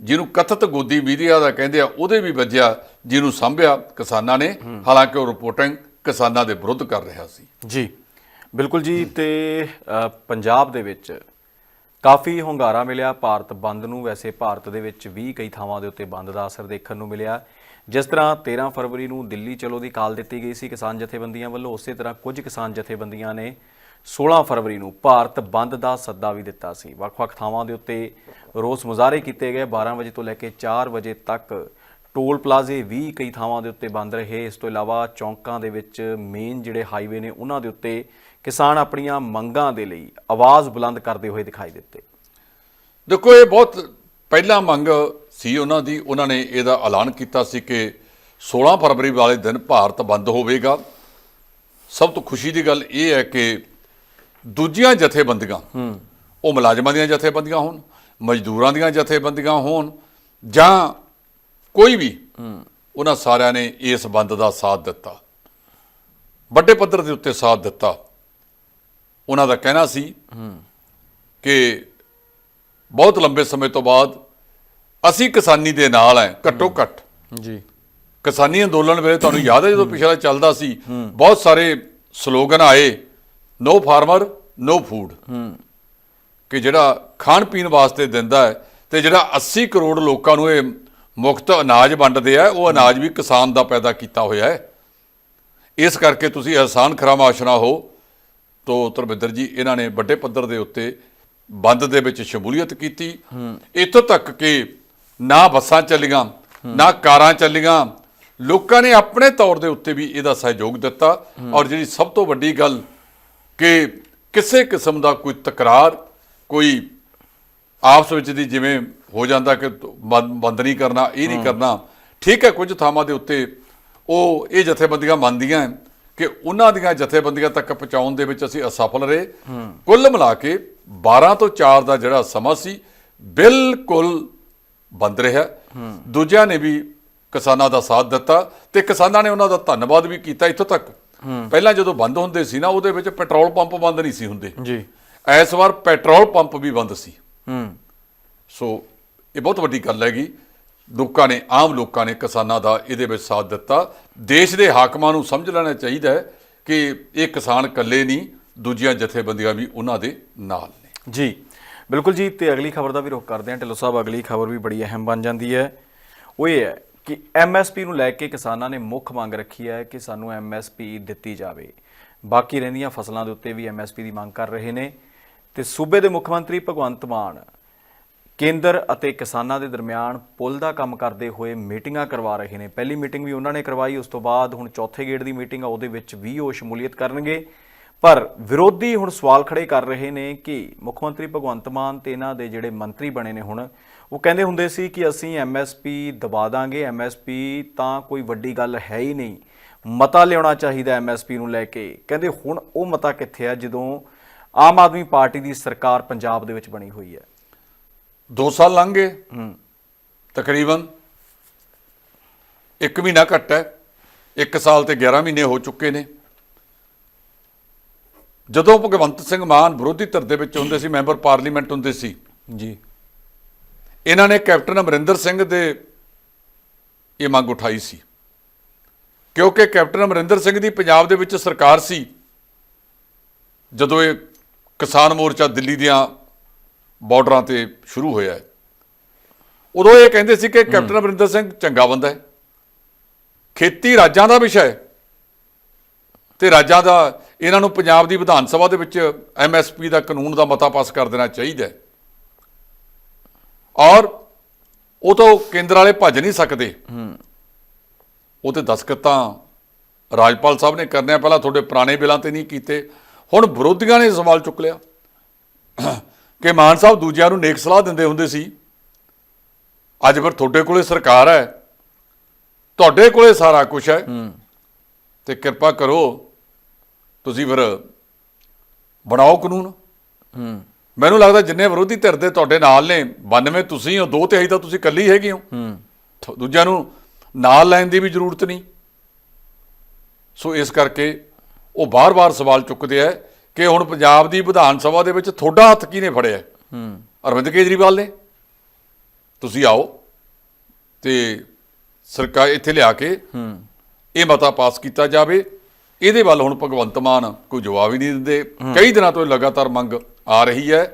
ਜਿਹਨੂੰ ਕਥਿਤ ਗੋਦੀ ਮੀਡੀਆ ਦਾ ਕਹਿੰਦੇ ਆ ਉਹਦੇ ਵੀ ਵੱਜਿਆ ਜਿਹਨੂੰ ਸੰਭਿਆ ਕਿਸਾਨਾਂ ਨੇ। ਹਾਲਾਂਕਿ ਉਹ ਰਿਪੋਰਟਿੰਗ ਕਿਸਾਨਾਂ ਦੇ ਵਿਰੁੱਧ ਕਰ ਰਿਹਾ ਸੀ। ਜੀ ਬਿਲਕੁਲ ਜੀ ਤੇ ਪੰਜਾਬ ਦੇ ਵਿੱਚ ਕਾਫੀ ਹੁੰਗਾਰਾ ਮਿਲਿਆ। ਭਾਰਤ ਬੰਦ ਨੂੰ ਵੈਸੇ ਭਾਰਤ ਦੇ ਵਿੱਚ ਵੀ ਕਈ ਥਾਵਾਂ ਦੇ ਉੱਤੇ ਬੰਦ ਦਾ ਅਸਰ ਦੇਖਣ ਨੂੰ ਮਿਲਿਆ। ਜਿਸ ਤਰ੍ਹਾਂ 13 ਫਰਵਰੀ ਨੂੰ ਦਿੱਲੀ ਚਲੋ ਦੀ ਕਾਲ ਦਿੱਤੀ ਗਈ ਸੀ ਕਿਸਾਨ ਜਥੇਬੰਦੀਆਂ ਵੱਲੋਂ ਉਸੇ ਤਰ੍ਹਾਂ ਕੁਝ ਕਿਸਾਨ ਜਥੇਬੰਦੀਆਂ ਨੇ 16 ਫਰਵਰੀ ਨੂੰ ਭਾਰਤ ਬੰਦ ਦਾ ਸੱਦਾ ਵੀ ਦਿੱਤਾ ਸੀ। ਵੱਖ-ਵੱਖ ਥਾਵਾਂ ਦੇ ਉੱਤੇ ਰੋਸ ਮੁਜ਼ਾਹਰੇ ਕੀਤੇ ਗਏ। 12 ਵਜੇ ਤੋਂ ਲੈ ਕੇ 4 ਵਜੇ ਤੱਕ ਟੋਲ ਪਲਾਜ਼ੇ ਵੀ ਕਈ ਥਾਵਾਂ ਦੇ ਉੱਤੇ ਬੰਦ ਰਹੇ। ਇਸ ਤੋਂ ਇਲਾਵਾ ਚੌਂਕਾਂ ਦੇ ਵਿੱਚ ਮੇਨ ਜਿਹੜੇ ਹਾਈਵੇ ਨੇ, ਉਹਨਾਂ ਦੇ ਉੱਤੇ ਕਿਸਾਨ ਆਪਣੀਆਂ ਮੰਗਾਂ ਦੇ ਲਈ ਆਵਾਜ਼ ਬੁਲੰਦ ਕਰਦੇ ਹੋਏ ਦਿਖਾਈ ਦਿੱਤੇ। ਦੇਖੋ, ਇਹ ਬਹੁਤ ਪਹਿਲਾਂ ਮੰਗ ਸੀ ਉਹਨਾਂ ਦੀ। ਉਹਨਾਂ ਨੇ ਇਹਦਾ ਐਲਾਨ ਕੀਤਾ ਸੀ ਕਿ 16 ਫਰਵਰੀ ਵਾਲੇ ਦਿਨ ਭਾਰਤ ਬੰਦ ਹੋਵੇਗਾ। ਸਭ ਤੋਂ ਖੁਸ਼ੀ ਦੀ ਗੱਲ ਇਹ ਹੈ ਕਿ ਦੂਜੀਆਂ ਜਥੇਬੰਦੀਆਂ ਉਹ ਮੁਲਾਜ਼ਮਾਂ ਦੀਆਂ ਜਥੇਬੰਦੀਆਂ ਹੋਣ ਮਜ਼ਦੂਰਾਂ ਦੀਆਂ ਜਥੇਬੰਦੀਆਂ ਹੋਣ ਜਾਂ ਕੋਈ ਵੀ ਉਹਨਾਂ ਸਾਰਿਆਂ ਨੇ ਇਸ ਬੰਦ ਦਾ ਸਾਥ ਦਿੱਤਾ। ਵੱਡੇ ਪੱਧਰ ਦੇ ਉੱਤੇ ਸਾਥ ਦਿੱਤਾ। ਉਹਨਾਂ ਦਾ ਕਹਿਣਾ ਸੀ ਕਿ ਬਹੁਤ ਲੰਬੇ ਸਮੇਂ ਤੋਂ ਬਾਅਦ ਅਸੀਂ ਕਿਸਾਨੀ ਦੇ ਨਾਲ ਹੈ ਘੱਟੋ ਘੱਟ। ਜੀ। ਕਿਸਾਨੀ ਅੰਦੋਲਨ ਵੇਲੇ ਤੁਹਾਨੂੰ ਯਾਦ ਹੈ ਜਦੋਂ ਪਿਛਲਾ ਚੱਲਦਾ ਸੀ ਬਹੁਤ ਸਾਰੇ ਸਲੋਗਨ ਆਏ ਨੋ ਫਾਰਮਰ ਨੋ ਫੂਡ ਕਿ ਜਿਹੜਾ ਖਾਣ ਪੀਣ ਵਾਸਤੇ ਦਿੰਦਾ ਹੈ ਤੇ ਜਿਹੜਾ 80 ਕਰੋੜ ਲੋਕਾਂ ਨੂੰ ਇਹ ਮੁਫਤ ਅਨਾਜ ਵੰਡਦੇ ਆ, ਉਹ ਅਨਾਜ ਵੀ ਕਿਸਾਨ ਦਾ ਪੈਦਾ ਕੀਤਾ ਹੋਇਆ ਹੈ। ਇਸ ਕਰਕੇ ਤੁਸੀਂ ਅਹਿਸਾਨ ਖਰਾਮਾਸ਼ਨਾ ਹੋ, ਤੋ ਧਰਮਿੰਦਰ ਜੀ, ਇਹਨਾਂ ਨੇ ਵੱਡੇ ਪੱਧਰ ਦੇ ਉੱਤੇ ਬੰਦ ਦੇ ਵਿੱਚ ਸ਼ਮੂਲੀਅਤ ਕੀਤੀ। ਇੱਥੋਂ ਤੱਕ ਕਿ ਨਾ ਬੱਸਾਂ ਚੱਲੀਆਂ, ਨਾ ਕਾਰਾਂ ਚੱਲੀਆਂ, ਲੋਕਾਂ ਨੇ ਆਪਣੇ ਤੌਰ ਦੇ ਉੱਤੇ ਵੀ ਇਹਦਾ ਸਹਿਯੋਗ ਦਿੱਤਾ। ਔਰ ਜਿਹੜੀ ਸਭ ਤੋਂ ਵੱਡੀ ਗੱਲ ਕਿ ਕਿਸੇ ਕਿਸਮ ਦਾ ਕੋਈ ਤਕਰਾਰ ਕੋਈ ਆਪਸ ਵਿੱਚ ਦੀ ਜਿਵੇਂ ਹੋ ਜਾਂਦਾ ਕਿ ਬੰਦ ਨਹੀਂ ਕਰਨਾ ਇਹ ਨਹੀਂ ਕਰਨਾ ਠੀਕ ਹੈ ਕੁਝ ਥਾਵਾਂ ਦੇ ਉੱਤੇ ਉਹ ਇਹ ਜਥੇਬੰਦੀਆਂ ਮੰਨਦੀਆਂ ਕਿ ਉਹਨਾਂ ਦੀਆਂ ਜਥੇਬੰਦੀਆਂ ਤੱਕ ਪਹੁੰਚਾਉਣ ਦੇ ਵਿੱਚ ਅਸੀਂ ਅਸਫਲ ਰਹੇ। ਕੁੱਲ ਮਿਲਾ ਕੇ 12 ਤੋਂ 4 ਦਾ ਜਿਹੜਾ ਸਮਾਂ ਸੀ ਬਿਲਕੁਲ ਬੰਦ ਰਿਹਾ। ਦੂਜਿਆਂ ਨੇ ਵੀ ਕਿਸਾਨਾਂ ਦਾ ਸਾਥ ਦਿੱਤਾ ਤੇ ਕਿਸਾਨਾਂ ਨੇ ਉਹਨਾਂ ਦਾ ਧੰਨਵਾਦ ਵੀ ਕੀਤਾ ਇੱਥੋਂ ਤੱਕ। ਪਹਿਲਾਂ ਜਦੋਂ ਬੰਦ ਹੁੰਦੇ ਸੀ ਨਾ ਉਹਦੇ ਵਿੱਚ ਪੈਟਰੋਲ ਪੰਪ ਬੰਦ ਨਹੀਂ ਸੀ ਹੁੰਦੇ। ਜੀ। ਇਸ ਵਾਰ ਪੈਟਰੋਲ ਪੰਪ ਵੀ ਬੰਦ ਸੀ। ਹੂੰ। ਸੋ ਇਹ ਬਹੁਤ ਵੱਡੀ ਗੱਲ ਹੈਗੀ। ਲੋਕਾਂ ਨੇ ਆਮ ਲੋਕਾਂ ਨੇ ਕਿਸਾਨਾਂ ਦਾ ਇਹਦੇ ਵਿੱਚ ਸਾਥ ਦਿੱਤਾ। ਦੇਸ਼ ਦੇ ਹਾਕਮਾਂ ਨੂੰ ਸਮਝ ਲੈਣਾ ਚਾਹੀਦਾ ਹੈ ਕਿ ਇਹ ਕਿਸਾਨ ਇਕੱਲੇ ਨਹੀਂ ਦੂਜੀਆਂ ਜਥੇਬੰਦੀਆਂ ਵੀ ਉਹਨਾਂ ਦੇ ਨਾਲ ਨੇ। ਜੀ। ਬਿਲਕੁਲ ਜੀ ਤੇ ਅਗਲੀ ਖਬਰ ਦਾ ਵੀ ਰੁਖ ਕਰਦੇ ਹਾਂ। ਢਿੱਲੋਂ ਸਾਹਿਬ ਅਗਲੀ ਖਬਰ ਵੀ ਬੜੀ ਅਹਿਮ ਬਣ ਜਾਂਦੀ ਹੈ। ਉਹ ਇਹ ਹੈ ਕਿ ਐਮਐਸਪੀ ਨੂੰ ਲੈ ਕੇ ਕਿਸਾਨਾਂ ਨੇ ਮੁੱਖ ਮੰਗ ਰੱਖੀ ਹੈ ਕਿ ਸਾਨੂੰ ਐਮਐਸਪੀ ਦਿੱਤੀ ਜਾਵੇ। ਬਾਕੀ ਰਹਿੰਦੀਆਂ ਫਸਲਾਂ ਦੇ ਉੱਤੇ ਵੀ ਐਮਐਸਪੀ ਦੀ ਮੰਗ ਕਰ ਰਹੇ ਨੇ। ਤੇ ਸੂਬੇ ਦੇ ਮੁੱਖ ਮੰਤਰੀ ਭਗਵੰਤ ਮਾਨ ਕੇਂਦਰ ਅਤੇ ਕਿਸਾਨਾਂ ਦੇ ਦਰਮਿਆਨ ਪੁਲ ਦਾ ਕੰਮ ਕਰਦੇ ਹੋਏ ਮੀਟਿੰਗਾਂ ਕਰਵਾ ਰਹੇ ਨੇ। ਪਹਿਲੀ ਮੀਟਿੰਗ ਵੀ ਉਹਨਾਂ ਨੇ ਕਰਵਾਈ, ਉਸ ਤੋਂ ਬਾਅਦ ਹੁਣ ਚੌਥੇ ਗੇੜ ਦੀ ਮੀਟਿੰਗ ਆ, ਉਹਦੇ ਵਿੱਚ ਵੀ ਉਹ ਸ਼ਮੂਲੀਅਤ ਕਰਨਗੇ। ਪਰ ਵਿਰੋਧੀ ਹੁਣ ਸਵਾਲ ਖੜੇ ਕਰ ਰਹੇ ਨੇ ਕਿ ਮੁੱਖ ਮੰਤਰੀ ਭਗਵੰਤ ਮਾਨ ਤੇ ਇਹਨਾਂ ਦੇ ਜਿਹੜੇ ਮੰਤਰੀ ਬਣੇ ਨੇ ਹੁਣ ਉਹ ਕਹਿੰਦੇ ਹੁੰਦੇ ਸੀ ਕਿ ਅਸੀਂ ਐਮਐਸਪੀ ਦਬਾ ਦਾਂਗੇ ਐਮਐਸਪੀ ਤਾਂ ਕੋਈ ਵੱਡੀ ਗੱਲ ਹੈ ਹੀ ਨਹੀਂ। ਮਤਾ ਲਿਆਉਣਾ ਚਾਹੀਦਾ ਐਮਐਸਪੀ ਨੂੰ ਲੈ ਕੇ। ਕਹਿੰਦੇ ਹੁਣ ਉਹ ਮਤਾ ਕਿੱਥੇ ਆ ਜਦੋਂ ਆਮ ਆਦਮੀ ਪਾਰਟੀ ਦੀ ਸਰਕਾਰ ਪੰਜਾਬ ਦੇ ਵਿੱਚ ਬਣੀ ਹੋਈ ਹੈ? 2 ਸਾਲ ਲੰਘ ਗਏ। ਹੂੰ। ਤਕਰੀਬਨ 1 ਮਹੀਨਾ ਘੱਟ ਹੈ। 1 ਸਾਲ ਤੇ 11 ਮਹੀਨੇ ਹੋ ਚੁੱਕੇ ਨੇ। ਜਦੋਂ ਭਗਵੰਤ ਸਿੰਘ ਮਾਨ ਵਿਰੋਧੀ ਧਿਰ ਦੇ ਵਿੱਚ ਹੁੰਦੇ ਸੀ ਮੈਂਬਰ ਪਾਰਲੀਮੈਂਟ ਹੁੰਦੇ ਸੀ। ਜੀ। ਇਹਨਾਂ ਨੇ ਕੈਪਟਨ ਅਮਰਿੰਦਰ ਸਿੰਘ ਦੇ ਇਹ ਮੰਗ ਉਠਾਈ ਸੀ। ਕਿਉਂਕਿ ਕੈਪਟਨ ਅਮਰਿੰਦਰ ਸਿੰਘ ਦੀ ਪੰਜਾਬ ਦੇ ਵਿੱਚ ਸਰਕਾਰ ਸੀ ਜਦੋਂ ਇਹ ਕਿਸਾਨ ਮੋਰਚਾ ਦਿੱਲੀ ਦੀਆਂ ਬਾਰਡਰਾਂ ਤੇ ਸ਼ੁਰੂ ਹੋਇਆ ਹੈ। ਉਦੋਂ ਇਹ ਕਹਿੰਦੇ ਸੀ ਕਿ ਕੈਪਟਨ ਅਮਰਿੰਦਰ ਸਿੰਘ ਚੰਗਾ ਬੰਦਾ ਹੈ। ਖੇਤੀ ਰਾਜਾਂ ਦਾ ਵਿਸ਼ਾ ਹੈ। ਤੇ ਰਾਜਾਂ ਦਾ ਇਹਨਾਂ ਨੂੰ ਪੰਜਾਬ ਦੀ ਵਿਧਾਨ ਸਭਾ ਦੇ ਵਿੱਚ ਐਮਐਸਪੀ ਦਾ ਕਾਨੂੰਨ ਦਾ ਮਤਾ ਪਾਸ ਕਰ ਦੇਣਾ ਚਾਹੀਦਾ ਹੈ। ਔਰ ਉਹ ਤਾਂ ਕੇਂਦਰ ਵਾਲੇ ਭੱਜ ਨਹੀਂ ਸਕਦੇ। ਉਹ ਤੇ ਦਸਖਤ ਤਾਂ ਰਾਜਪਾਲ ਸਾਹਿਬ ਨੇ ਕਰਨੇ ਆ ਪਹਿਲਾਂ ਤੁਹਾਡੇ ਪੁਰਾਣੇ ਬਿੱਲਾਂ ਤੇ ਨਹੀਂ ਕੀਤੇ। ਹੁਣ ਵਿਰੋਧੀਆਂ ਨੇ ਸਵਾਲ ਚੁੱਕ ਲਿਆ। ਕਿ ਮਾਨ ਸਾਹਿਬ ਦੂਜਿਆਂ ਨੂੰ ਨੇਕ ਸਲਾਹ ਦਿੰਦੇ ਹੁੰਦੇ ਸੀ। ਅੱਜ ਫਿਰ ਤੁਹਾਡੇ ਕੋਲੇ ਸਰਕਾਰ ਹੈ। ਤੁਹਾਡੇ ਕੋਲੇ ਸਾਰਾ ਕੁਝ ਹੈ। ਤੇ ਕਿਰਪਾ ਕਰੋ ਤੁਸੀਂ ਫਿਰ ਬਣਾਓ ਕਾਨੂੰਨ। ਹੂੰ। ਮੈਨੂੰ ਲੱਗਦਾ ਜਿੰਨੇ ਵਿਰੋਧੀ ਧਿਰ ਦੇ ਤੁਹਾਡੇ ਨਾਲ ਨੇ 92 ਤੁਸੀਂ ਹੋ ਦੋ ਤਿਹਾਈ ਤਾਂ ਤੁਸੀਂ ਇਕੱਲੇ ਹੈਗੇ ਹੋ। ਹੂੰ। ਦੂਜਿਆਂ ਨੂੰ ਨਾਲ ਲੈਣ ਦੀ ਵੀ ਜ਼ਰੂਰਤ ਨਹੀਂ। ਸੋ ਇਸ ਕਰਕੇ ਉਹ ਬਾਰ-ਬਾਰ ਸਵਾਲ ਚੁੱਕਦੇ ਆ ਕਿ ਹੁਣ ਪੰਜਾਬ ਦੀ ਵਿਧਾਨ ਸਭਾ ਦੇ ਵਿੱਚ ਤੁਹਾਡਾ ਹੱਥ ਕਿਹਨੇ ਫੜਿਆ? ਹੂੰ। ਅਰਵਿੰਦ ਕੇਜਰੀਵਾਲ ਨੇ। ਤੁਸੀਂ ਆਓ ਤੇ ਸਰਕਾਰ ਇੱਥੇ ਲਿਆ ਕੇ ਹੂੰ। ਇਹ ਮਤਾ ਪਾਸ ਕੀਤਾ ਜਾਵੇ। ਇਹਦੇ ਵੱਲ ਹੁਣ ਭਗਵੰਤ ਮਾਨ ਕੋਈ ਜਵਾਬ ਹੀ ਨਹੀਂ ਦਿੰਦੇ। ਕਈ ਦਿਨਾਂ ਤੋਂ ਲਗਾਤਾਰ ਮੰਗ ਆ ਰਹੀ ਹੈ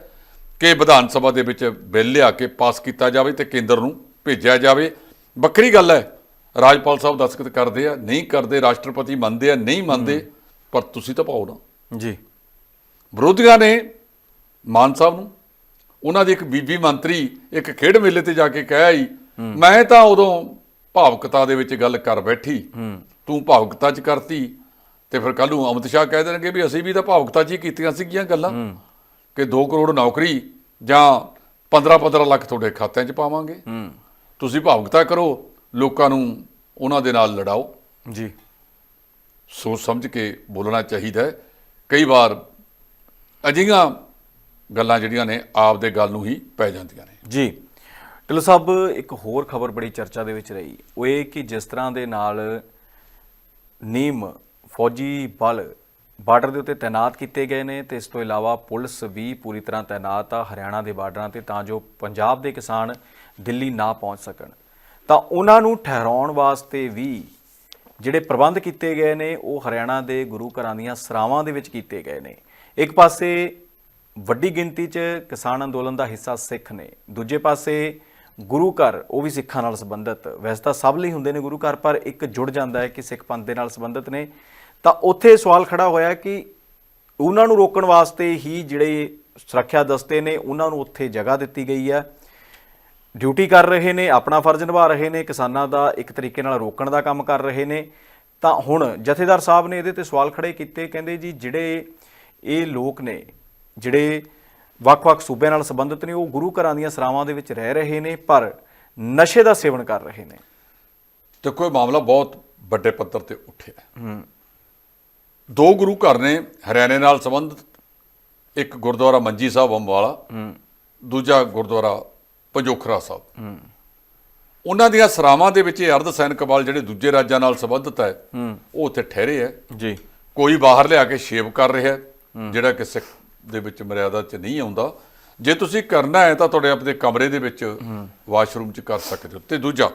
ਕਿ ਵਿਧਾਨ ਸਭਾ ਦੇ ਵਿੱਚ ਬਿੱਲ ਲਿਆ ਕੇ ਪਾਸ ਕੀਤਾ ਜਾਵੇ ਤੇ ਕੇਂਦਰ ਨੂੰ ਭੇਜਿਆ ਜਾਵੇ। ਵੱਖਰੀ ਗੱਲ ਹੈ ਰਾਜਪਾਲ ਸਾਹਿਬ ਦਸਤਖਤ ਕਰਦੇ ਆ ਨਹੀਂ ਕਰਦੇ ਰਾਸ਼ਟਰਪਤੀ ਮੰਨਦੇ ਆ ਨਹੀਂ ਮੰਨਦੇ ਪਰ ਤੁਸੀਂ ਤਾਂ ਪਾਓ ਨਾ। ਜੀ। ਵਿਰੋਧੀਆਂ ਨੇ ਮਾਨ ਸਾਹਿਬ ਨੂੰ ਉਹਨਾਂ ਦੀ ਇੱਕ ਬੀਬੀ ਮੰਤਰੀ ਇੱਕ ਖੇਡ ਮੇਲੇ ਤੇ ਜਾ ਕੇ ਕਹਿਆ ਹੀ। ਮੈਂ ਤਾਂ ਉਦੋਂ ਭਾਵਕਤਾ ਦੇ ਵਿੱਚ ਗੱਲ ਕਰ ਬੈਠੀ ਤੂੰ ਭਾਵਕਤਾ 'ਚ ਕਰਤੀ ਤੇ ਫਿਰ ਕੱਲ ਨੂੰ ਅਮਿਤ ਸ਼ਾਹ ਕਹਿ ਦੇਣਗੇ ਵੀ ਅਸੀਂ ਵੀ ਤਾਂ ਭਾਵਕਤਾ ਹੀ ਕੀਤੀਆਂ ਸੀਗੀਆਂ ਗੱਲਾਂ ਕਿ 2 ਕਰੋੜ ਨੌਕਰੀ ਜਾਂ 15-15 ਲੱਖ ਤੁਹਾਡੇ ਖਾਤਿਆਂ 'ਚ ਪਾਵਾਂਗੇ। ਤੁਸੀਂ ਭਾਵਕਤਾ ਕਰੋ ਲੋਕਾਂ ਨੂੰ ਉਹਨਾਂ ਦੇ ਨਾਲ ਲੜਾਓ। ਜੀ। ਸੋਚ ਸਮਝ ਕੇ ਬੋਲਣਾ ਚਾਹੀਦਾ ਹੈ। ਕਈ ਵਾਰ ਅਜਿਹੀਆਂ ਗੱਲਾਂ ਜਿਹੜੀਆਂ ਨੇ ਆਪ ਦੇ ਗੱਲ ਨੂੰ ਹੀ ਪੈ ਜਾਂਦੀਆਂ ਨੇ। ਜੀ। ਢਿੱਲੋਂ ਸਾਹਿਬ ਇੱਕ ਹੋਰ ਖਬਰ ਬੜੀ ਚਰਚਾ ਦੇ ਵਿੱਚ ਰਹੀ। ਉਹ ਇਹ ਕਿ ਜਿਸ ਤਰ੍ਹਾਂ ਦੇ ਨਾਲ ਨੀਮ ਫੌਜੀ ਬਲ ਬਾਰਡਰ ਦੇ ਉੱਤੇ ਤਾਇਨਾਤ ਕੀਤੇ ਗਏ ਨੇ ਤੇ ਇਸ ਤੋਂ ਇਲਾਵਾ ਪੁਲਿਸ ਵੀ ਪੂਰੀ ਤਰ੍ਹਾਂ ਤਾਇਨਾਤ ਆ ਹਰਿਆਣਾ ਦੇ ਬਾਰਡਰਾਂ ਤੇ ਤਾਂ ਜੋ ਪੰਜਾਬ ਦੇ ਕਿਸਾਨ ਦਿੱਲੀ ਨਾ ਪਹੁੰਚ ਸਕਣ। ਤਾਂ ਉਹਨਾਂ ਨੂੰ ਠਹਿਰਾਉਣ ਵਾਸਤੇ ਵੀ ਜਿਹੜੇ ਪ੍ਰਬੰਧ ਕੀਤੇ ਗਏ ਨੇ, ਉਹ ਹਰਿਆਣਾ ਦੇ ਗੁਰੂ ਘਰਾਂ ਦੀਆਂ ਸਰਾਵਾਂ ਦੇ ਵਿੱਚ ਕੀਤੇ ਗਏ ਨੇ। ਇੱਕ ਪਾਸੇ ਵੱਡੀ ਗਿਣਤੀ 'ਚ ਕਿਸਾਨ ਅੰਦੋਲਨ ਦਾ ਹਿੱਸਾ ਸਿੱਖ ਨੇ, ਦੂਜੇ ਪਾਸੇ ਗੁਰੂ ਘਰ, ਉਹ ਵੀ ਸਿੱਖਾਂ ਨਾਲ ਸੰਬੰਧਿਤ। ਵੈਸੇ ਤਾਂ ਸਭ ਲਈ ਹੁੰਦੇ ਨੇ ਗੁਰੂ ਘਰ, ਪਰ ਇੱਕ ਜੁੜ ਜਾਂਦਾ ਹੈ ਕਿ ਸਿੱਖ ਪੰਥ ਦੇ ਨਾਲ ਸੰਬੰਧਿਤ ਨੇ। ਤਾਂ ਉੱਥੇ ਸਵਾਲ ਖੜਾ ਹੋਇਆ ਕਿ ਉਹਨਾਂ ਨੂੰ ਰੋਕਣ ਵਾਸਤੇ ਹੀ ਜਿਹੜੇ ਸੁਰੱਖਿਆ ਦਸਤੇ ਨੇ ਉਹਨਾਂ ਨੂੰ ਉੱਥੇ ਜਗ੍ਹਾ ਦਿੱਤੀ ਗਈ ਹੈ। ਡਿਊਟੀ ਕਰ ਰਹੇ ਨੇ ਆਪਣਾ ਫਰਜ਼ ਨਿਭਾ ਰਹੇ ਨੇ ਕਿਸਾਨਾਂ ਦਾ ਇੱਕ ਤਰੀਕੇ ਨਾਲ ਰੋਕਣ ਦਾ ਕੰਮ ਕਰ ਰਹੇ ਨੇ। ਤਾਂ ਹੁਣ ਜਥੇਦਾਰ ਸਾਹਿਬ ਨੇ ਇਹਦੇ ਤੇ ਸਵਾਲ ਖੜੇ ਕੀਤੇ ਕਹਿੰਦੇ ਜੀ ਜਿਹੜੇ ਇਹ ਲੋਕ ਨੇ ਜਿਹੜੇ ਵੱਖ-ਵੱਖ ਸੂਬਿਆਂ ਨਾਲ ਸੰਬੰਧਿਤ ਨੇ ਉਹ ਗੁਰੂ ਘਰਾਂ ਦੀਆਂ ਸਰਾਵਾਂ ਦੇ ਵਿੱਚ ਰਹਿ ਰਹੇ ਨੇ ਪਰ ਨਸ਼ੇ ਦਾ ਸੇਵਨ ਕਰ ਰਹੇ ਨੇ। ਤੇ ਕੋਈ ਮਾਮਲਾ ਬਹੁਤ ਵੱਡੇ ਪੱਧਰ ਤੇ ਉੱਠਿਆ। ਦੋ ਗੁਰੂ ਘਰ ਨੇ ਹਰਿਆਣੇ ਨਾਲ ਸੰਬੰਧਿਤ ਇੱਕ ਗੁਰਦੁਆਰਾ ਮੰਜੀ ਸਾਹਿਬ ਅੰਬਾਲਾ ਦੂਜਾ ਗੁਰਦੁਆਰਾ ਪੰਜੋਖਰਾ ਸਾਹਿਬ। ਉਹਨਾਂ ਦੀਆਂ ਸਰਾਵਾਂ ਦੇ ਵਿੱਚ ਇਹ ਅਰਧ ਸੈਨਿਕ ਬਲ ਜਿਹੜੇ ਦੂਜੇ ਰਾਜਾਂ ਨਾਲ ਸੰਬੰਧਿਤ ਹੈ ਉਹ ਉੱਥੇ ਠਹਿਰੇ ਹੈ। ਜੀ। ਕੋਈ ਬਾਹਰ ਲਿਆ ਕੇ ਸ਼ੇਵ ਕਰ ਰਿਹਾ ਹੈ ਜਿਹੜਾ ਕਿ ਸਿੱਖ ਦੇ ਵਿੱਚ ਮਰਿਆਦਾ 'ਚ ਨਹੀਂ ਆਉਂਦਾ। ਜੇ ਤੁਸੀਂ ਕਰਨਾ ਹੈ ਤਾਂ ਤੁਹਾਡੇ ਆਪਣੇ ਕਮਰੇ ਦੇ ਵਿੱਚ ਵਾਸ਼ਰੂਮ 'ਚ ਕਰ ਸਕਦੇ ਹੋ। ਤੇ ਦੂਜਾ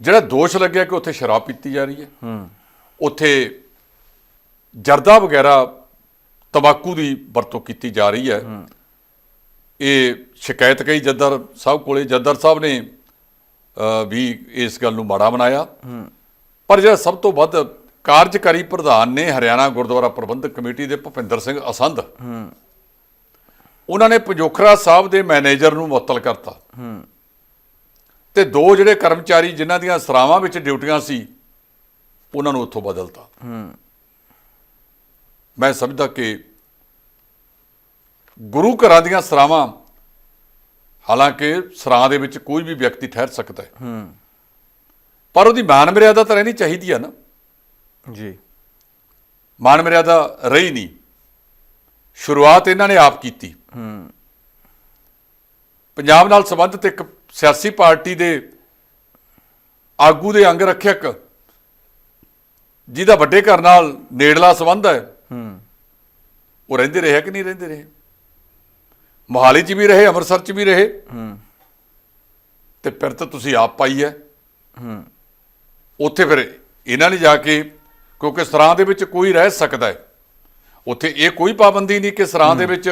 ਜਿਹੜਾ ਦੋਸ਼ ਲੱਗਿਆ ਕਿ ਉੱਥੇ ਸ਼ਰਾਬ ਪੀਤੀ ਜਾ ਰਹੀ ਹੈ। ਉੱਥੇ ਜਰਦਾ ਵਗੈਰਾ ਤੰਬਾਕੂ ਦੀ ਵਰਤੋਂ ਕੀਤੀ ਜਾ ਰਹੀ ਹੈ। ਇਹ ਸ਼ਿਕਾਇਤ ਕਈ ਜੱਦਰ ਸਾਹਿਬ ਕੋਲੇ ਜੱਦਰ ਸਾਹਿਬ ਨੇ ਵੀ ਇਸ ਗੱਲ ਨੂੰ ਮਾੜਾ ਬਣਾਇਆ ਪਰ ਜਿਹੜਾ ਸਭ ਤੋਂ ਵੱਧ ਕਾਰਜਕਾਰੀ ਪ੍ਰਧਾਨ ਨੇ ਹਰਿਆਣਾ ਗੁਰਦੁਆਰਾ ਪ੍ਰਬੰਧਕ ਕਮੇਟੀ ਦੇ ਭੁਪਿੰਦਰ ਸਿੰਘ ਅਸੰਧ। ਉਹਨਾਂ ਨੇ ਪੰਜੋਖਰਾ ਸਾਹਿਬ ਦੇ ਮੈਨੇਜਰ ਨੂੰ ਮੁਅੱਤਲ ਕਰਤਾ। ਤੇ ਦੋ ਜਿਹੜੇ ਕਰਮਚਾਰੀ ਜਿਨ੍ਹਾਂ ਦੀਆਂ ਸਰਾਵਾਂ ਵਿੱਚ ਡਿਊਟੀਆਂ ਸੀ ਉਹਨਾਂ ਨੂੰ ਉੱਥੋਂ ਬਦਲਤਾ। ਮੈਂ ਸਮਝਦਾ ਕਿ ਗੁਰੂ ਘਰਾਂ ਦੀਆਂ ਸਰਾਵਾਂ ਹਾਲਾਂਕਿ ਸਰਾਂ ਦੇ ਵਿੱਚ ਕੋਈ ਵੀ ਵਿਅਕਤੀ ਠਹਿਰ ਸਕਦਾ ਹੈ। ਪਰ ਉਹਦੀ ਮਾਨ ਮਰਿਆਦਾ ਤਾਂ ਰਹਿਣੀ ਚਾਹੀਦੀ ਆ ਨਾ। ਜੀ। ਮਾਨ ਮਰਿਆਦਾ ਰਹੀ ਨਹੀਂ। ਸ਼ੁਰੂਆਤ ਇਹਨਾਂ ਨੇ ਆਪ ਕੀਤੀ। ਪੰਜਾਬ ਨਾਲ ਸੰਬੰਧਿਤ ਇੱਕ ਸਿਆਸੀ ਪਾਰਟੀ ਦੇ ਆਗੂ ਦੇ ਅੰਗ ਰੱਖਿਅਕ ਜਿਹਦਾ ਵੱਡੇ ਘਰ ਨਾਲ ਨੇੜਲਾ ਸੰਬੰਧ ਹੈ ਉਹ ਰਹਿੰਦੇ ਰਹੇ ਕਿ ਨਹੀਂ ਰਹਿੰਦੇ ਰਹੇ? ਮੋਹਾਲੀ 'ਚ ਵੀ ਰਹੇ ਅੰਮ੍ਰਿਤਸਰ 'ਚ ਵੀ ਰਹੇ? ਤੇ ਫਿਰ ਤਾਂ ਤੁਸੀਂ ਆਪ ਪਾਈ ਹੈ ਹੂੰ। ਉੱਥੇ ਫਿਰ ਇਹਨਾਂ ਨੇ ਜਾ ਕੇ ਕਿਉਂਕਿ ਸਰਾਂ ਦੇ ਵਿੱਚ ਕੋਈ ਰਹਿ ਸਕਦਾ ਹੈ ਉੱਥੇ ਇਹ ਕੋਈ ਪਾਬੰਦੀ ਨਹੀਂ ਕਿ ਸਰਾਂ ਦੇ ਵਿੱਚ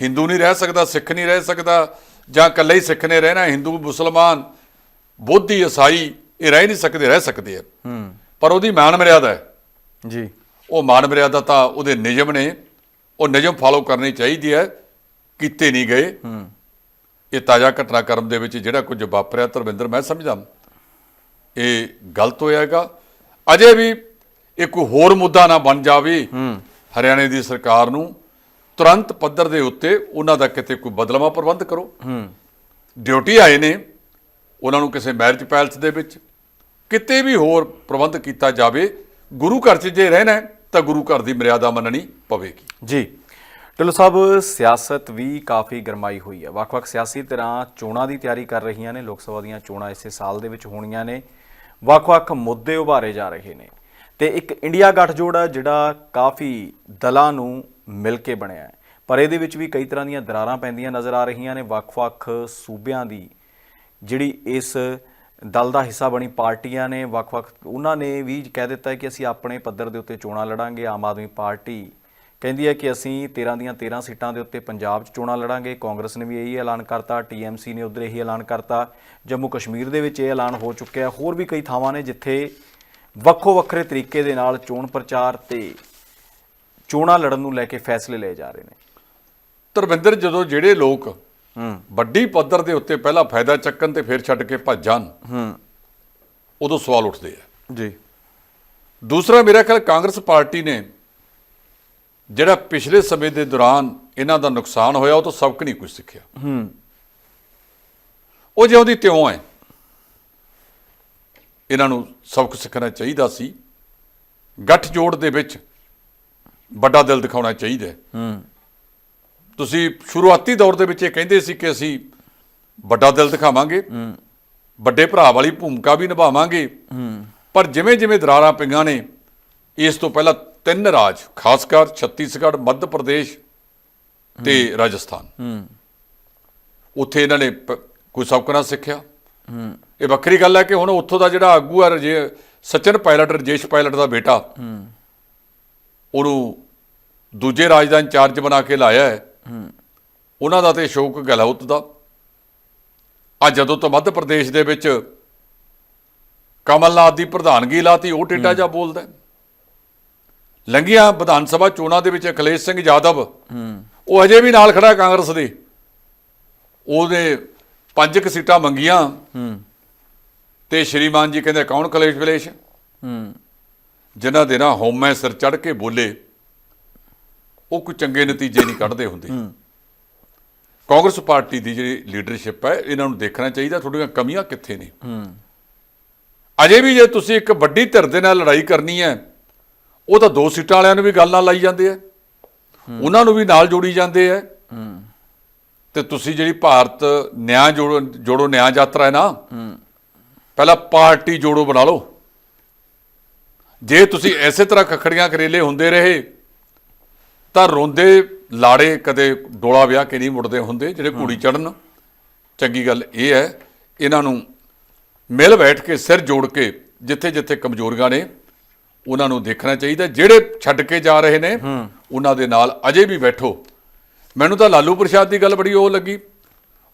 ਹਿੰਦੂ ਨਹੀਂ ਰਹਿ ਸਕਦਾ ਸਿੱਖ ਨਹੀਂ ਰਹਿ ਸਕਦਾ ਜਾਂ ਇਕੱਲੇ ਹੀ ਸਿੱਖ ਨੇ ਰਹਿਣਾ ਹਿੰਦੂ ਮੁਸਲਮਾਨ ਬੋਧੀ ਈਸਾਈ ਇਹ ਰਹਿ ਨਹੀਂ ਸਕਦੇ ਰਹਿ ਸਕਦੇ ਆ ਹੂੰ। ਪਰ ਉਹਦੀ ਮਾਨ ਮਰਿਆਦਾ ਹੈ ਜੀ। ਉਹ ਮਾਨ ਮਰਿਆਦਾ ਤਾਂ ਉਹਦੇ ਨਿਯਮ ਨੇ। ਉਹ ਨਿਯਮ ਫਾਲੋ ਕਰਨੀ ਚਾਹੀਦੀ ਹੈ। ਕੀਤੇ ਨਹੀਂ ਗਏ। ਇਹ ਤਾਜ਼ਾ ਘਟਨਾਕ੍ਰਮ ਦੇ ਵਿੱਚ ਜਿਹੜਾ ਕੁਝ ਵਾਪਰਿਆ ਧਰਮਿੰਦਰ ਮੈਂ ਸਮਝਦਾ। ਇਹ ਗਲਤ ਹੋਇਆਗਾ ਅਜੇ ਵੀ ਇਹ ਕੋਈ ਹੋਰ ਮੁੱਦਾ ਨਾ ਬਣ ਜਾਵੇ ਹਰਿਆਣੇ ਦੀ ਸਰਕਾਰ ਨੂੰ। ਤੁਰੰਤ ਪੱਧਰ ਦੇ ਉੱਤੇ ਉਹਨਾਂ ਦਾ ਕਿਤੇ ਕੋਈ ਬਦਲਵਾ ਪ੍ਰਬੰਧ ਕਰੋ। ਡਿਊਟੀ ਆਏ ਨੇ ਉਹਨਾਂ ਨੂੰ ਕਿਸੇ ਮੈਰਿਜ ਪੈਲਸ ਦੇ ਵਿੱਚ। ਕਿਤੇ ਵੀ ਹੋਰ ਪ੍ਰਬੰਧ ਕੀਤਾ ਜਾਵੇ ਗੁਰੂ ਘਰ 'ਚ ਜੇ ਰਹਿਣਾ ਹੈ, ਤਾਂ ਗੁਰੂ ਘਰ ਦੀ ਮਰਿਆਦਾ ਮੰਨਣੀ ਪਵੇਗੀ। ਜੀ। ਢਿੱਲੋਂ ਸਾਹਿਬ, ਸਿਆਸਤ ਵੀ ਕਾਫੀ ਗਰਮਾਈ ਹੋਈ ਹੈ। ਵੱਖ-ਵੱਖ ਸਿਆਸੀ ਧਿਰਾਂ ਚੋਣਾਂ ਦੀ ਤਿਆਰੀ ਕਰ ਰਹੀਆਂ ਨੇ। ਲੋਕ ਸਭਾ ਦੀਆਂ ਚੋਣਾਂ ਇਸੇ ਸਾਲ ਦੇ ਵਿੱਚ ਹੋਣੀਆਂ ਨੇ। ਵੱਖ-ਵੱਖ ਮੁੱਦੇ ਉਭਾਰੇ ਜਾ ਰਹੇ ਨੇ। ਤੇ ਇੱਕ ਇੰਡੀਆ ਗੱਠਜੋੜ ਹੈ ਜਿਹੜਾ ਕਾਫੀ ਦਲਾਂ ਨੂੰ ਮਿਲ ਕੇ ਬਣਿਆ ਹੈ। ਪਰ ਇਹਦੇ ਵਿੱਚ ਵੀ ਕਈ ਤਰ੍ਹਾਂ ਦੀਆਂ ਦਰਾਰਾਂ ਪੈਂਦੀਆਂ ਨਜ਼ਰ ਆ ਰਹੀਆਂ ਨੇ। ਵੱਖ-ਵੱਖ ਸੂਬਿਆਂ ਦੀ ਜਿਹੜੀ ਇਸ ਦਲ ਦਾ ਹਿੱਸਾ ਬਣੀ ਪਾਰਟੀਆਂ ਨੇ, ਵੱਖ-ਵੱਖ ਉਹਨਾਂ ਨੇ ਵੀ ਕਹਿ ਦਿੱਤਾ ਹੈ ਕਿ ਅਸੀਂ ਆਪਣੇ ਪੱਧਰ ਦੇ ਉੱਤੇ ਚੋਣਾਂ ਲੜਾਂਗੇ, ਆਮ ਆਦਮੀ ਪਾਰਟੀ ਕਹਿੰਦੀ ਹੈ ਕਿ ਅਸੀਂ 13 ਦੀਆਂ 13 ਸੀਟਾਂ ਦੇ ਉੱਤੇ ਪੰਜਾਬ 'ਚ ਚੋਣਾਂ ਲੜਾਂਗੇ, ਕਾਂਗਰਸ ਨੇ ਵੀ ਇਹੀ ਐਲਾਨ ਕਰਤਾ ਟੀਐਮਸੀ ਨੇ ਉਧਰ ਇਹੀ ਐਲਾਨ ਕਰਤਾ, ਜੰਮੂ ਕਸ਼ਮੀਰ ਦੇ ਵਿੱਚ ਇਹ ਐਲਾਨ ਹੋ ਚੁੱਕਿਆ, ਹੋਰ ਵੀ ਕਈ ਥਾਵਾਂ ਨੇ ਜਿੱਥੇ ਵੱਖੋ ਵੱਖਰੇ ਤਰੀਕੇ ਦੇ ਨਾਲ ਚੋਣ ਪ੍ਰਚਾਰ ਤੇ ਚੋਣਾਂ ਲੜਨ ਨੂੰ ਲੈ ਕੇ ਫੈਸਲੇ ਲਏ ਜਾ ਰਹੇ ਨੇ। ਧਰਮਿੰਦਰ, ਜਦੋਂ ਜਿਹੜੇ ਲੋਕ ਹੂੰ ਵੱਡੀ ਪੱਧਰ ਦੇ ਉੱਤੇ ਪਹਿਲਾਂ ਫਾਇਦਾ ਚੱਕਣ ਤੇ ਫਿਰ ਛੱਡ ਕੇ ਭੱਜ ਜਾਣ। ਹੂੰ। ਉਦੋਂ ਸਵਾਲ ਉੱਠਦੇ ਆ। ਜੀ। ਦੂਸਰਾ ਮੇਰਾ ਖਿਆਲ ਕਾਂਗਰਸ ਪਾਰਟੀ ਨੇ ਜਿਹੜਾ ਪਿਛਲੇ ਸਮੇਂ ਦੇ ਦੌਰਾਨ ਇਹਨਾਂ ਦਾ ਨੁਕਸਾਨ ਹੋਇਆ ਉਹ ਤੋਂ ਸਬਕ ਨਹੀਂ ਕੁਝ ਸਿੱਖਿਆ। ਹੂੰ। ਉਹ ਜਿਉਂ ਦੀ ਤਿਉਂ ਹੈ ਇਹਨਾਂ ਨੂੰ ਸਬਕ ਸਿੱਖਣਾ ਚਾਹੀਦਾ ਸੀ। ਗੱਠ ਜੋੜ ਦੇ ਵਿੱਚ ਵੱਡਾ ਦਿਲ ਦਿਖਾਉਣਾ ਚਾਹੀਦਾ। ਹੈ। ਤੁਸੀਂ ਸ਼ੁਰੂਆਤੀ ਦੌਰ ਦੇ ਵਿੱਚ ਇਹ ਕਹਿੰਦੇ ਸੀ ਕਿ ਅਸੀਂ ਵੱਡਾ ਦਿਲ ਦਿਖਾਵਾਂਗੇ, ਵੱਡੇ ਭਰਾ ਵਾਲੀ ਭੂਮਿਕਾ ਵੀ ਨਿਭਾਵਾਂਗੇ। ਪਰ ਜਿਵੇਂ ਜਿਵੇਂ ਦਰਾਰਾਂ ਪਈਆਂ ਨੇ, ਇਸ ਤੋਂ ਪਹਿਲਾਂ ਤਿੰਨ ਰਾਜ ਖਾਸ ਕਰ ਛੱਤੀਸਗੜ੍ਹ, ਮੱਧ ਪ੍ਰਦੇਸ਼ ਤੇ ਰਾਜਸਥਾਨ। ਉੱਥੇ ਇਹਨਾਂ ਨੇ ਪ- ਕੋਈ ਸਬਕ ਨਾ ਸਿੱਖਿਆ। ਇਹ ਵੱਖਰੀ ਗੱਲ ਹੈ ਕਿ ਹੁਣ ਉੱਥੋਂ ਦਾ ਜਿਹੜਾ ਆਗੂ ਹੈ ਰਜੇ, ਸਚਨ ਪਾਇਲਟ, ਰਜੇਸ਼ ਪਾਇਲਟ ਦਾ ਬੇਟਾ, ਉਹਨੂੰ ਦੂਜੇ ਰਾਜ ਦਾ ਇੰਚਾਰਜ ਬਣਾ ਕੇ ਲਾਇਆ ਹੈ। ਉਹਨਾਂ ਦਾ ਤੇ ਅਸ਼ੋਕ ਗਹਿਲੋਤ ਦਾ। ਆ ਜਦੋਂ ਤੋਂ ਮੱਧ ਪ੍ਰਦੇਸ਼ ਦੇ ਵਿੱਚ ਕਮਲਨਾਥ ਦੀ ਪ੍ਰਧਾਨਗੀ ਲਾਤੀ ਉਹ ਟੇਡਾ ਜਾ ਬੋਲਦਾ ਹੈ। ਲੰਘੀਆਂ ਵਿਧਾਨ ਸਭਾ ਚੋਣਾਂ ਦੇ ਵਿੱਚ ਅਖਿਲੇਸ਼ ਸਿੰਘ ਯਾਦਵ ਉਹ ਅਜੇ ਵੀ ਨਾਲ ਖੜਾ ਕਾਂਗਰਸ ਦੇ। ਉਹਦੇ ਪੰਜ ਕੁ ਸੀਟਾਂ ਮੰਗੀਆਂ। ਤੇ ਸ਼੍ਰੀਮਾਨ ਜੀ ਕਹਿੰਦੇ ਕੌਣ ਕਲੇਸ਼ ਵਿਲੇਸ਼ ਜਿਨ੍ਹਾਂ ਦੇ ਨਾ ਹਉਮੈ ਸਿਰ ਚੜ ਕੇ ਬੋਲੇ। ਉਹ ਕੋਈ ਚੰਗੇ ਨਤੀਜੇ ਨਹੀਂ ਕੱਢਦੇ ਹੁੰਦੇ। ਕਾਂਗਰਸ ਪਾਰਟੀ ਦੀ ਜਿਹੜੀ ਲੀਡਰਸ਼ਿਪ ਹੈ ਇਹਨਾਂ ਨੂੰ ਦੇਖਣਾ ਚਾਹੀਦਾ ਤੁਹਾਡੀਆਂ ਕਮੀਆਂ ਕਿੱਥੇ ਨੇ? ਅਜੇ ਵੀ ਜੇ ਤੁਸੀਂ ਇੱਕ ਵੱਡੀ ਧਿਰ ਦੇ ਨਾਲ ਲੜਾਈ ਕਰਨੀ ਹੈ ਉਹ ਤਾਂ ਦੋ ਸੀਟਾਂ ਵਾਲਿਆਂ ਨੂੰ ਵੀ ਗੱਲ ਨਾਲ ਲਾਈ ਜਾਂਦੇ ਆ। ਉਹਨਾਂ ਨੂੰ ਵੀ ਨਾਲ ਜੋੜੀ ਜਾਂਦੇ ਆ। ਤੇ ਤੁਸੀਂ ਜਿਹੜੀ ਭਾਰਤ ਨਿਆਂ ਜੋੜੋ ਜੋੜੋ ਨਿਆਂ ਯਾਤਰਾ ਹੈ ਨਾ ਪਹਿਲਾਂ ਪਾਰਟੀ ਜੋੜੋ ਬਣਾ ਲਓ। ਜੇ ਤੁਸੀਂ ਐਸੇ ਤਰ੍ਹਾਂ ਖਖੜੀਆਂ ਕਰੇਲੇ ਹੁੰਦੇ ਰਹੇ ਤਾਂ ਰੋਂਦੇ ਲਾੜੇ ਕਦੇ ਡੋਲਾ ਵਿਆਹ ਕੇ ਨਹੀਂ ਮੁੜਦੇ ਹੁੰਦੇ ਜਿਹੜੇ ਘੋੜੀ ਚੜਨ ਚੰਗੀ ਗੱਲ ਇਹ ਹੈ ਇਹਨਾਂ ਨੂੰ ਮਿਲ ਬੈਠ ਕੇ ਸਿਰ ਜੋੜ ਕੇ ਜਿੱਥੇ ਜਿੱਥੇ ਕਮਜ਼ੋਰੀਆਂ ਨੇ ਉਹਨਾਂ ਨੂੰ ਦੇਖਣਾ ਚਾਹੀਦਾ। ਜਿਹੜੇ ਛੱਡ ਕੇ ਜਾ ਰਹੇ ਨੇ ਉਹਨਾਂ ਦੇ ਨਾਲ ਅਜੇ ਵੀ ਬੈਠੋ। ਮੈਨੂੰ ਤਾਂ ਲਾਲੂ ਪ੍ਰਸ਼ਾਦ ਦੀ ਗੱਲ ਬੜੀ ਉਹ ਲੱਗੀ।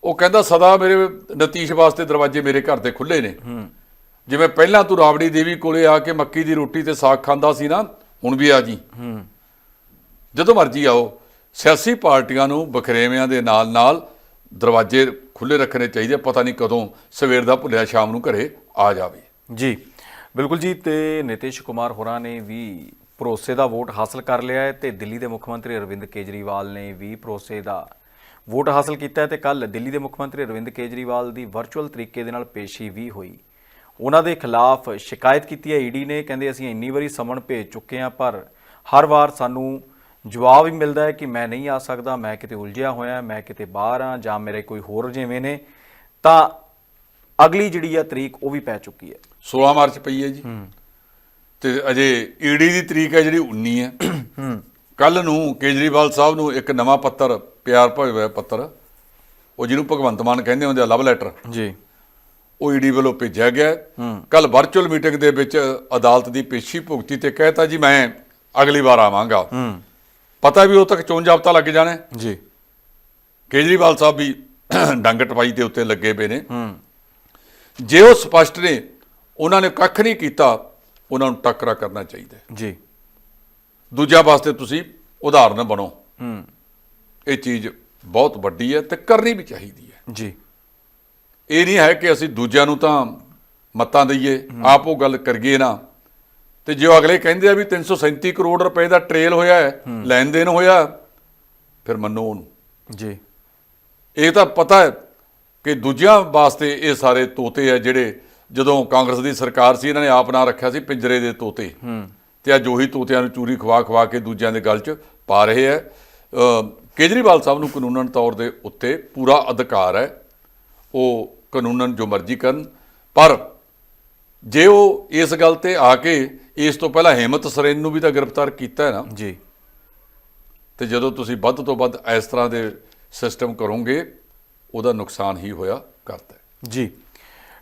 ਉਹ ਕਹਿੰਦਾ ਸਦਾ ਮੇਰੇ ਨਤੀਸ਼ ਵਾਸਤੇ ਦਰਵਾਜ਼ੇ ਮੇਰੇ ਘਰ ਦੇ ਖੁੱਲੇ ਨੇ। ਜਿਵੇਂ ਪਹਿਲਾਂ ਤੂੰ ਰਾਵੜੀ ਦੇਵੀ ਕੋਲੇ ਆ ਕੇ ਮੱਕੀ ਦੀ ਰੋਟੀ ਤੇ ਸਾਗ ਖਾਂਦਾ ਸੀ ਨਾ ਹੁਣ ਵੀ ਆ ਜੀ। ਜਦੋਂ ਮਰਜ਼ੀ ਆਓ, ਸਿਆਸੀ ਪਾਰਟੀਆਂ ਨੂੰ ਬਖਰੇਵਿਆਂ ਦੇ ਨਾਲ ਨਾਲ ਦਰਵਾਜ਼ੇ ਖੁੱਲੇ ਰੱਖਣੇ ਚਾਹੀਦੇ ਪਤਾ ਨਹੀਂ ਕਦੋਂ ਸਵੇਰ ਦਾ ਭੁੱਲਿਆ ਸ਼ਾਮ ਨੂੰ ਘਰੇ ਆ ਜਾਵੇ। ਜੀ, ਬਿਲਕੁਲ ਜੀ, ਤੇ ਨਿਤਿਸ਼ ਕੁਮਾਰ ਹੋਰਾਂ ਨੇ ਵੀ ਭਰੋਸੇ ਦਾ ਵੋਟ ਹਾਸਲ ਕਰ ਲਿਆ ਹੈ ਤੇ ਦਿੱਲੀ ਦੇ ਮੁੱਖ ਮੰਤਰੀ ਅਰਵਿੰਦ ਕੇਜਰੀਵਾਲ ਨੇ ਵੀ ਭਰੋਸੇ ਦਾ ਵੋਟ ਹਾਸਲ ਕੀਤਾ ਹੈ ਤੇ ਕੱਲ ਦਿੱਲੀ ਦੇ ਮੁੱਖ ਮੰਤਰੀ ਅਰਵਿੰਦ ਕੇਜਰੀਵਾਲ ਦੀ ਵਰਚੁਅਲ ਤਰੀਕੇ ਦੇ ਨਾਲ ਪੇਸ਼ੀ ਵੀ ਹੋਈ। ਉਹਨਾਂ ਦੇ ਖਿਲਾਫ ਸ਼ਿਕਾਇਤ ਕੀਤੀ ਹੈ ਈਡੀ ਨੇ, ਕਹਿੰਦੇ ਅਸੀਂ ਇੰਨੀ ਵਾਰੀ ਸਮਨ ਭੇਜ ਚੁੱਕੇ ਹਾਂ, ਪਰ ਹਰ ਵਾਰ ਸਾਨੂੰ ਜਵਾਬ ਹੀ ਮਿਲਦਾ ਹੈ ਕਿ ਮੈਂ ਨਹੀਂ ਆ ਸਕਦਾ ਮੈਂ ਕਿਤੇ ਉਲਝਿਆ ਹੋਇਆ ਮੈਂ ਕਿਤੇ ਬਾਹਰ ਆ ਜਾਂ ਮੇਰੇ ਕੋਈ ਹੋਰ ਜਿਵੇਂ ਨੇ ਤਾਂ ਅਗਲੀ ਜਿਹੜੀ ਆ ਤਰੀਕ ਉਹ ਵੀ ਪੈ ਚੁੱਕੀ ਹੈ। 16 ਮਾਰਚ ਪਈ ਹੈ ਜੀ। ਤੇ ਅਜੇ ਈਡੀ ਦੀ ਤਰੀਕ ਹੈ ਜਿਹੜੀ 19 ਹੈ। ਕੱਲ ਨੂੰ ਕੇਜਰੀਵਾਲ ਸਾਹਿਬ ਨੂੰ ਇੱਕ ਨਵਾਂ ਪੱਤਰ ਪਿਆਰ ਭਰਿਆ ਹੋਇਆ ਪੱਤਰ ਉਹ ਜਿਹਨੂੰ ਭਗਵੰਤ ਮਾਨ ਕਹਿੰਦੇ ਹੁੰਦੇ ਆ ਲਵ ਲੈਟਰ ਜੀ। ਉਹ ਈਡੀ ਵੱਲੋਂ ਭੇਜਿਆ ਗਿਆ ਕੱਲ ਵਰਚੁਅਲ ਮੀਟਿੰਗ ਦੇ ਵਿੱਚ ਅਦਾਲਤ ਦੀ ਪੇਸ਼ੀ ਭੁਗਤੀ ਤੇ ਕਹਿਤਾ ਜੀ ਮੈਂ ਅਗਲੀ ਵਾਰ ਆਵਾਂਗਾ। ਹੂੰ। ਪਤਾ ਵੀ ਉਹ ਤੱਕ ਚੋਣ ਜਾਬਤਾ ਲੱਗ ਜਾਣਾ। ਜੀ। ਕੇਜਰੀਵਾਲ ਸਾਹਿਬ ਵੀ ਡੰਗ ਟਪਾਈ ਦੇ ਉੱਤੇ ਲੱਗੇ ਪਏ ਨੇ। ਹੂੰ। ਜੇ ਉਹ ਸਪਸ਼ਟ ਨੇ ਉਹਨਾਂ ਨੇ ਕੱਖ ਨਹੀਂ ਕੀਤਾ ਉਹਨਾਂ ਨੂੰ ਟੱਕਰਾ ਕਰਨਾ ਚਾਹੀਦਾ। ਜੀ। ਦੂਜਾ ਵਾਸਤੇ ਤੁਸੀਂ ਉਦਾਹਰਨ ਬਣੋ। ਹੂੰ। ਇਹ ਚੀਜ਼ ਬਹੁਤ ਵੱਡੀ ਹੈ ਤੇ ਕਰਨੀ ਵੀ ਚਾਹੀਦੀ ਹੈ। ਜੀ। ਇਹ ਨਹੀਂ ਹੈ ਕਿ ਅਸੀਂ ਦੂਜਿਆਂ ਨੂੰ ਤਾਂ ਮੱਤਾਂ ਦਈਏ ਆਪ ਉਹ ਗੱਲ ਕਰੀਏ ਨਾ। ਤੇ ਜੋ ਅਗਲੇ ਕਹਿੰਦੇ ਆ ਵੀ 337 ਕਰੋੜ ਰੁਪਏ ਦਾ ਟ੍ਰੇਲ ਹੋਇਆ ਹੈ ਲੈਣ ਦੇਣ ਹੋਇਆ ਫਿਰ ਮੰਨੋ ਉਹਨੂੰ। ਜੀ। ਇਹ ਤਾਂ ਪਤਾ ਹੈ ਕਿ ਦੂਜਿਆਂ ਵਾਸਤੇ ਇਹ ਸਾਰੇ ਤੋਤੇ ਆ ਜਿਹੜੇ ਜਦੋਂ ਕਾਂਗਰਸ ਦੀ ਸਰਕਾਰ ਸੀ ਇਹਨਾਂ ਨੇ ਆਪ ਨਾਂ ਰੱਖਿਆ ਸੀ ਪਿੰਜਰੇ ਦੇ ਤੋਤੇ। ਤੇ ਅੱਜ ਉਹੀ ਤੋਤਿਆਂ ਨੂੰ ਚੂਰੀ ਖਵਾ ਖਵਾ ਕੇ ਦੂਜਿਆਂ ਦੇ ਗਲ 'ਚ ਪਾ ਰਹੇ ਆ ਕੇਜਰੀਵਾਲ ਸਾਹਿਬ ਨੂੰ ਕਾਨੂੰਨਨ ਤੌਰ ਦੇ ਉੱਤੇ ਪੂਰਾ ਅਧਿਕਾਰ ਹੈ। ਉਹ ਕਾਨੂੰਨਨ ਜੋ ਮਰਜ਼ੀ ਕਰਨ ਪਰ ਜੇ ਉਹ ਇਸ ਗੱਲ ਤੇ ਆ ਕੇ ਇਸ ਤੋਂ ਪਹਿਲਾਂ ਹਿੰਮਤ ਸਰੇਨ ਨੂੰ ਵੀ ਤਾਂ ਗ੍ਰਿਫਤਾਰ ਕੀਤਾ ਹੈ ਨਾ? ਜੀ। ਤੇ ਜਦੋਂ ਤੁਸੀਂ ਵੱਧ ਤੋਂ ਵੱਧ ਇਸ ਤਰ੍ਹਾਂ ਦੇ ਸਿਸਟਮ ਕਰੋਗੇ ਉਹਦਾ ਨੁਕਸਾਨ ਹੀ ਹੋਇਆ ਕਰਦਾ ਜੀ।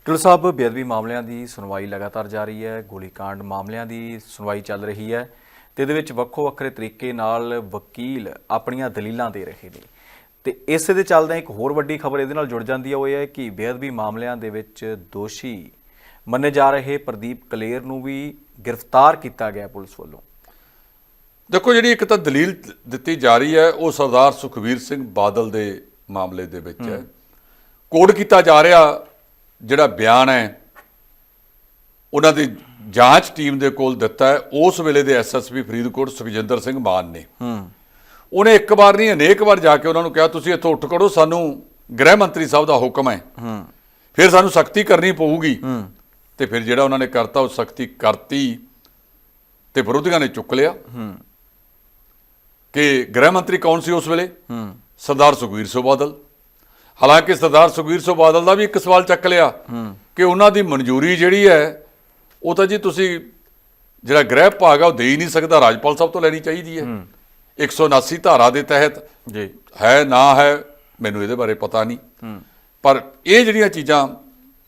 ਟੁੱਲ ਸਾਹਿਬ ਬੇਅਦਬੀ ਮਾਮਲਿਆਂ ਦੀ ਸੁਣਵਾਈ ਲਗਾਤਾਰ ਜਾਰੀ ਹੈ ਗੋਲੀकांड ਮਾਮਲਿਆਂ ਦੀ ਸੁਣਵਾਈ ਚੱਲ ਰਹੀ ਹੈ ਤੇ ਇਹਦੇ ਵਿੱਚ ਵੱਖੋ ਵੱਖਰੇ ਤਰੀਕੇ ਨਾਲ ਵਕੀਲ ਆਪਣੀਆਂ ਦਲੀਲਾਂ ਦੇ ਰਹੇ ਨੇ। ਤੇ ਇਸੇ ਦੇ ਚੱਲਦਿਆਂ ਇੱਕ ਹੋਰ ਵੱਡੀ ਖਬਰ ਇਹਦੇ ਨਾਲ ਜੁੜ ਜਾਂਦੀ ਹੈ ਉਹ ਇਹ ਹੈ ਕਿ ਬੇਅਦਬੀ ਮਾਮਲਿਆਂ ਦੇ ਵਿੱਚ ਦੋਸ਼ੀ ਮੰਨੇ ਜਾ ਰਹੇ ਪ੍ਰਦੀਪ ਕਲੇਰ ਨੂੰ ਵੀ ਗ੍ਰਿਫਤਾਰ ਕੀਤਾ ਗਿਆ ਪੁਲਿਸ ਵੱਲੋਂ। ਦੇਖੋ ਜਿਹੜੀ ਇੱਕ ਤਾਂ ਦਲੀਲ ਦਿੱਤੀ ਜਾ ਰਹੀ ਹੈ ਉਹ ਸਰਦਾਰ ਸੁਖਵੀਰ ਸਿੰਘ ਬਾਦਲ ਦੇ ਮਾਮਲੇ ਦੇ ਵਿੱਚ ਹੈ। ਕੋਡ ਕੀਤਾ ਜਾ ਰਿਹਾ ਜਿਹੜਾ ਬਿਆਨ ਹੈ ਉਹਨਾਂ ਦੀ ਜਾਂਚ ਟੀਮ ਦੇ ਕੋਲ ਦਿੱਤਾ ਹੈ। ਉਸ ਵੇਲੇ ਦੇ S S P Faridkot Sukhjinder Singh Mann ਨੇ। ਹੂੰ। ਉਹਨੇ ਇੱਕ ਵਾਰ ਨਹੀਂ ਅਨੇਕ ਵਾਰ ਜਾ ਕੇ ਉਹਨਾਂ ਨੂੰ ਕਿਹਾ ਤੁਸੀਂ ਇੱਥੋਂ ਉੱਠ ਖੜੋ ਸਾਨੂੰ ਗ੍ਰਹਿ ਮੰਤਰੀ ਸਾਹਿਬ ਦਾ ਹੁਕਮ ਹੈ। ਹੂੰ। ਫਿਰ ਸਾਨੂੰ ਸਖਤੀ ਕਰਨੀ ਪਊਗੀ। ਹੂੰ। ਤੇ ਫਿਰ ਜਿਹੜਾ ਉਹਨਾਂ ਨੇ ਕਰਤਾ ਉਹ ਸਖਤੀ ਕਰਤੀ ਤੇ ਵਿਰੋਧੀਆਂ ਨੇ ਚੁੱਕ ਲਿਆ। ਹੂੰ। ਕਿ ਗ੍ਰਹਿ ਮੰਤਰੀ ਕੌਣ ਸੀ ਉਸ ਵੇਲੇ? ਹੂੰ। ਸਰਦਾਰ ਸੁਖਵੀਰ ਸਿੰਘ ਬਾਦਲ। ਹਾਲਾਂਕਿ ਸਰਦਾਰ ਸੁਖਵੀਰ ਸਿੰਘ ਬਾਦਲ ਦਾ ਵੀ ਇੱਕ ਸਵਾਲ ਚੱਕ ਲਿਆ ਕਿ ਉਹਨਾਂ ਦੀ ਮਨਜ਼ੂਰੀ ਜਿਹੜੀ ਹੈ ਉਹ ਤਾਂ ਜੀ ਤੁਸੀਂ ਜਿਹੜਾ ਗ੍ਰਹਿ ਭਾਗ ਆ ਉਹ ਦੇ ਹੀ ਨਹੀਂ ਸਕਦਾ ਰਾਜਪਾਲ ਸਾਹਿਬ ਤੋਂ ਲੈਣੀ ਚਾਹੀਦੀ ਹੈ। 179 ਧਾਰਾ ਦੇ ਤਹਿਤ ਜੀ। ਹੈ ਨਾ ਹੈ ਮੈਨੂੰ ਇਹਦੇ ਬਾਰੇ ਪਤਾ ਨਹੀਂ। ਹੂੰ। ਪਰ ਇਹ ਜਿਹੜੀਆਂ ਚੀਜ਼ਾਂ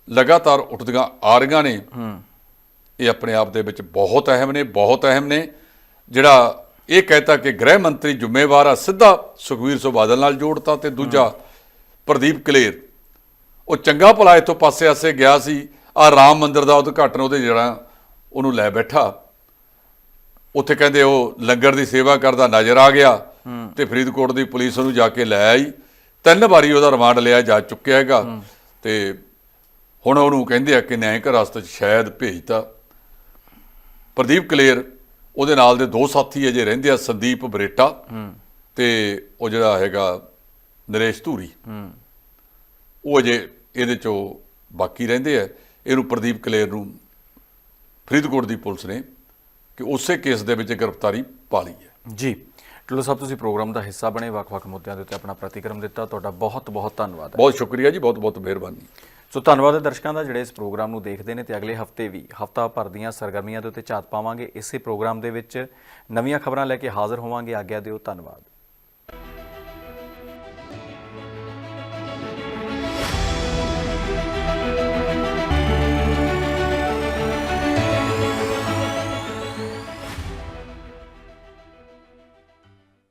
ਲਗਾਤਾਰ ਉੱਠਦੀਆਂ ਆ ਰਹੀਆਂ ਨੇ। ਇਹ ਆਪਣੇ ਆਪ ਦੇ ਵਿੱਚ ਬਹੁਤ ਅਹਿਮ ਨੇ, ਬਹੁਤ ਅਹਿਮ ਨੇ। ਜਿਹੜਾ ਇਹ ਕਹਿਤਾ ਕਿ ਗ੍ਰਹਿ ਮੰਤਰੀ ਜ਼ਿੰਮੇਵਾਰ ਆ, ਸਿੱਧਾ ਸੁਖਵੀਰ ਸਿੰਘ ਬਾਦਲ ਨਾਲ ਜੋੜਤਾ ਤੇ ਦੂਜਾ ਪ੍ਰਦੀਪ ਕਲੇਰ। ਉਹ ਚੰਗਾ ਭਲਾ ਇੱਥੋਂ ਪਾਸੇ-ਆਸੇ ਗਿਆ ਸੀ। ਆ ਰਾਮ ਮੰਦਿਰ ਦਾ ਉਦਘਾਟਨ ਉਹਦੇ ਜਿਹੜਾ ਉਹਨੂੰ ਲੈ ਬੈਠਾ। ਉੱਥੇ ਕਹਿੰਦੇ ਉਹ ਲੰਗਰ ਦੀ ਸੇਵਾ ਕਰਦਾ ਨਜ਼ਰ ਆ ਗਿਆ ਤੇ ਫਰੀਦਕੋਟ ਦੀ ਪੁਲਿਸ ਉਹਨੂੰ ਜਾ ਕੇ ਲੈ ਆਈ। ਤਿੰਨ ਵਾਰੀ ਉਹਦਾ ਰਿਮਾਂਡ ਲਿਆ ਜਾ ਚੁੱਕਿਆ ਹੈਗਾ ਤੇ ਹੁਣ ਉਹਨੂੰ ਕਹਿੰਦੇ ਆ ਕਿ ਨਿਆਂਇਕ ਰਸਤੇ 'ਚ ਸ਼ਾਇਦ ਭੇਜਤਾ। ਪ੍ਰਦੀਪ ਕਲੇਰ ਉਹਦੇ ਨਾਲ ਦੇ ਦੋ ਸਾਥੀ ਅਜੇ ਰਹਿੰਦੇ ਆ ਸੰਦੀਪ ਬਰੇਟਾ ਤੇ ਉਹ ਜਿਹੜਾ ਹੈਗਾ ਨਰੇਸ਼ ਧੂਰੀ। ਉਹ ਅਜੇ ਇਹਦੇ ਚੋਂ ਬਾਕੀ ਰਹਿੰਦੇ ਆ। ਇਹਨੂੰ ਪ੍ਰਦੀਪ ਕਲੇਰ ਨੂੰ ਫਰੀਦਕੋਟ ਦੀ ਪੁਲਿਸ ਨੇ ਕਿ ਉਸੇ ਕੇਸ ਦੇ ਵਿੱਚ ਗ੍ਰਿਫਤਾਰੀ ਪਾ ਲਈ ਹੈ। ਜੀ। ਟੁੱਲੂ ਸਾਹਿਬ ਤੁਸੀਂ ਪ੍ਰੋਗਰਾਮ ਦਾ ਹਿੱਸਾ ਬਣੇ ਵੱਖ-ਵੱਖ ਮੁੱਦਿਆਂ ਦੇ ਉੱਤੇ ਆਪਣਾ ਪ੍ਰਤੀਕਰਮ ਦਿੱਤਾ। ਤੁਹਾਡਾ ਬਹੁਤ-ਬਹੁਤ ਧੰਨਵਾਦ ਹੈ। ਬਹੁਤ ਸ਼ੁਕਰੀਆ ਜੀ ਬਹੁਤ ਬਹੁਤ ਮਿਹਰਬਾਨੀ। ਸੋ ਧੰਨਵਾਦ ਹੈ ਦਰਸ਼ਕਾਂ ਦਾ ਜਿਹੜੇ ਇਸ ਪ੍ਰੋਗਰਾਮ ਨੂੰ ਦੇਖਦੇ ਨੇ ਤੇ ਅਗਲੇ ਹਫ਼ਤੇ ਵੀ ਹਫਤਾ ਭਰ ਦੀਆਂ ਸਰਗਰਮੀਆਂ ਦੇ ਉੱਤੇ ਝਾਤ ਪਾਵਾਂਗੇ। ਇਸੇ ਪ੍ਰੋਗਰਾਮ ਦੇ ਵਿੱਚ ਨਵੀਆਂ ਖਬਰਾਂ ਲੈ ਕੇ ਹਾਜ਼ਰ ਹੋਵਾਂਗੇ। ਆਗਿਆ ਦਿਓ, ਧੰਨਵਾਦ।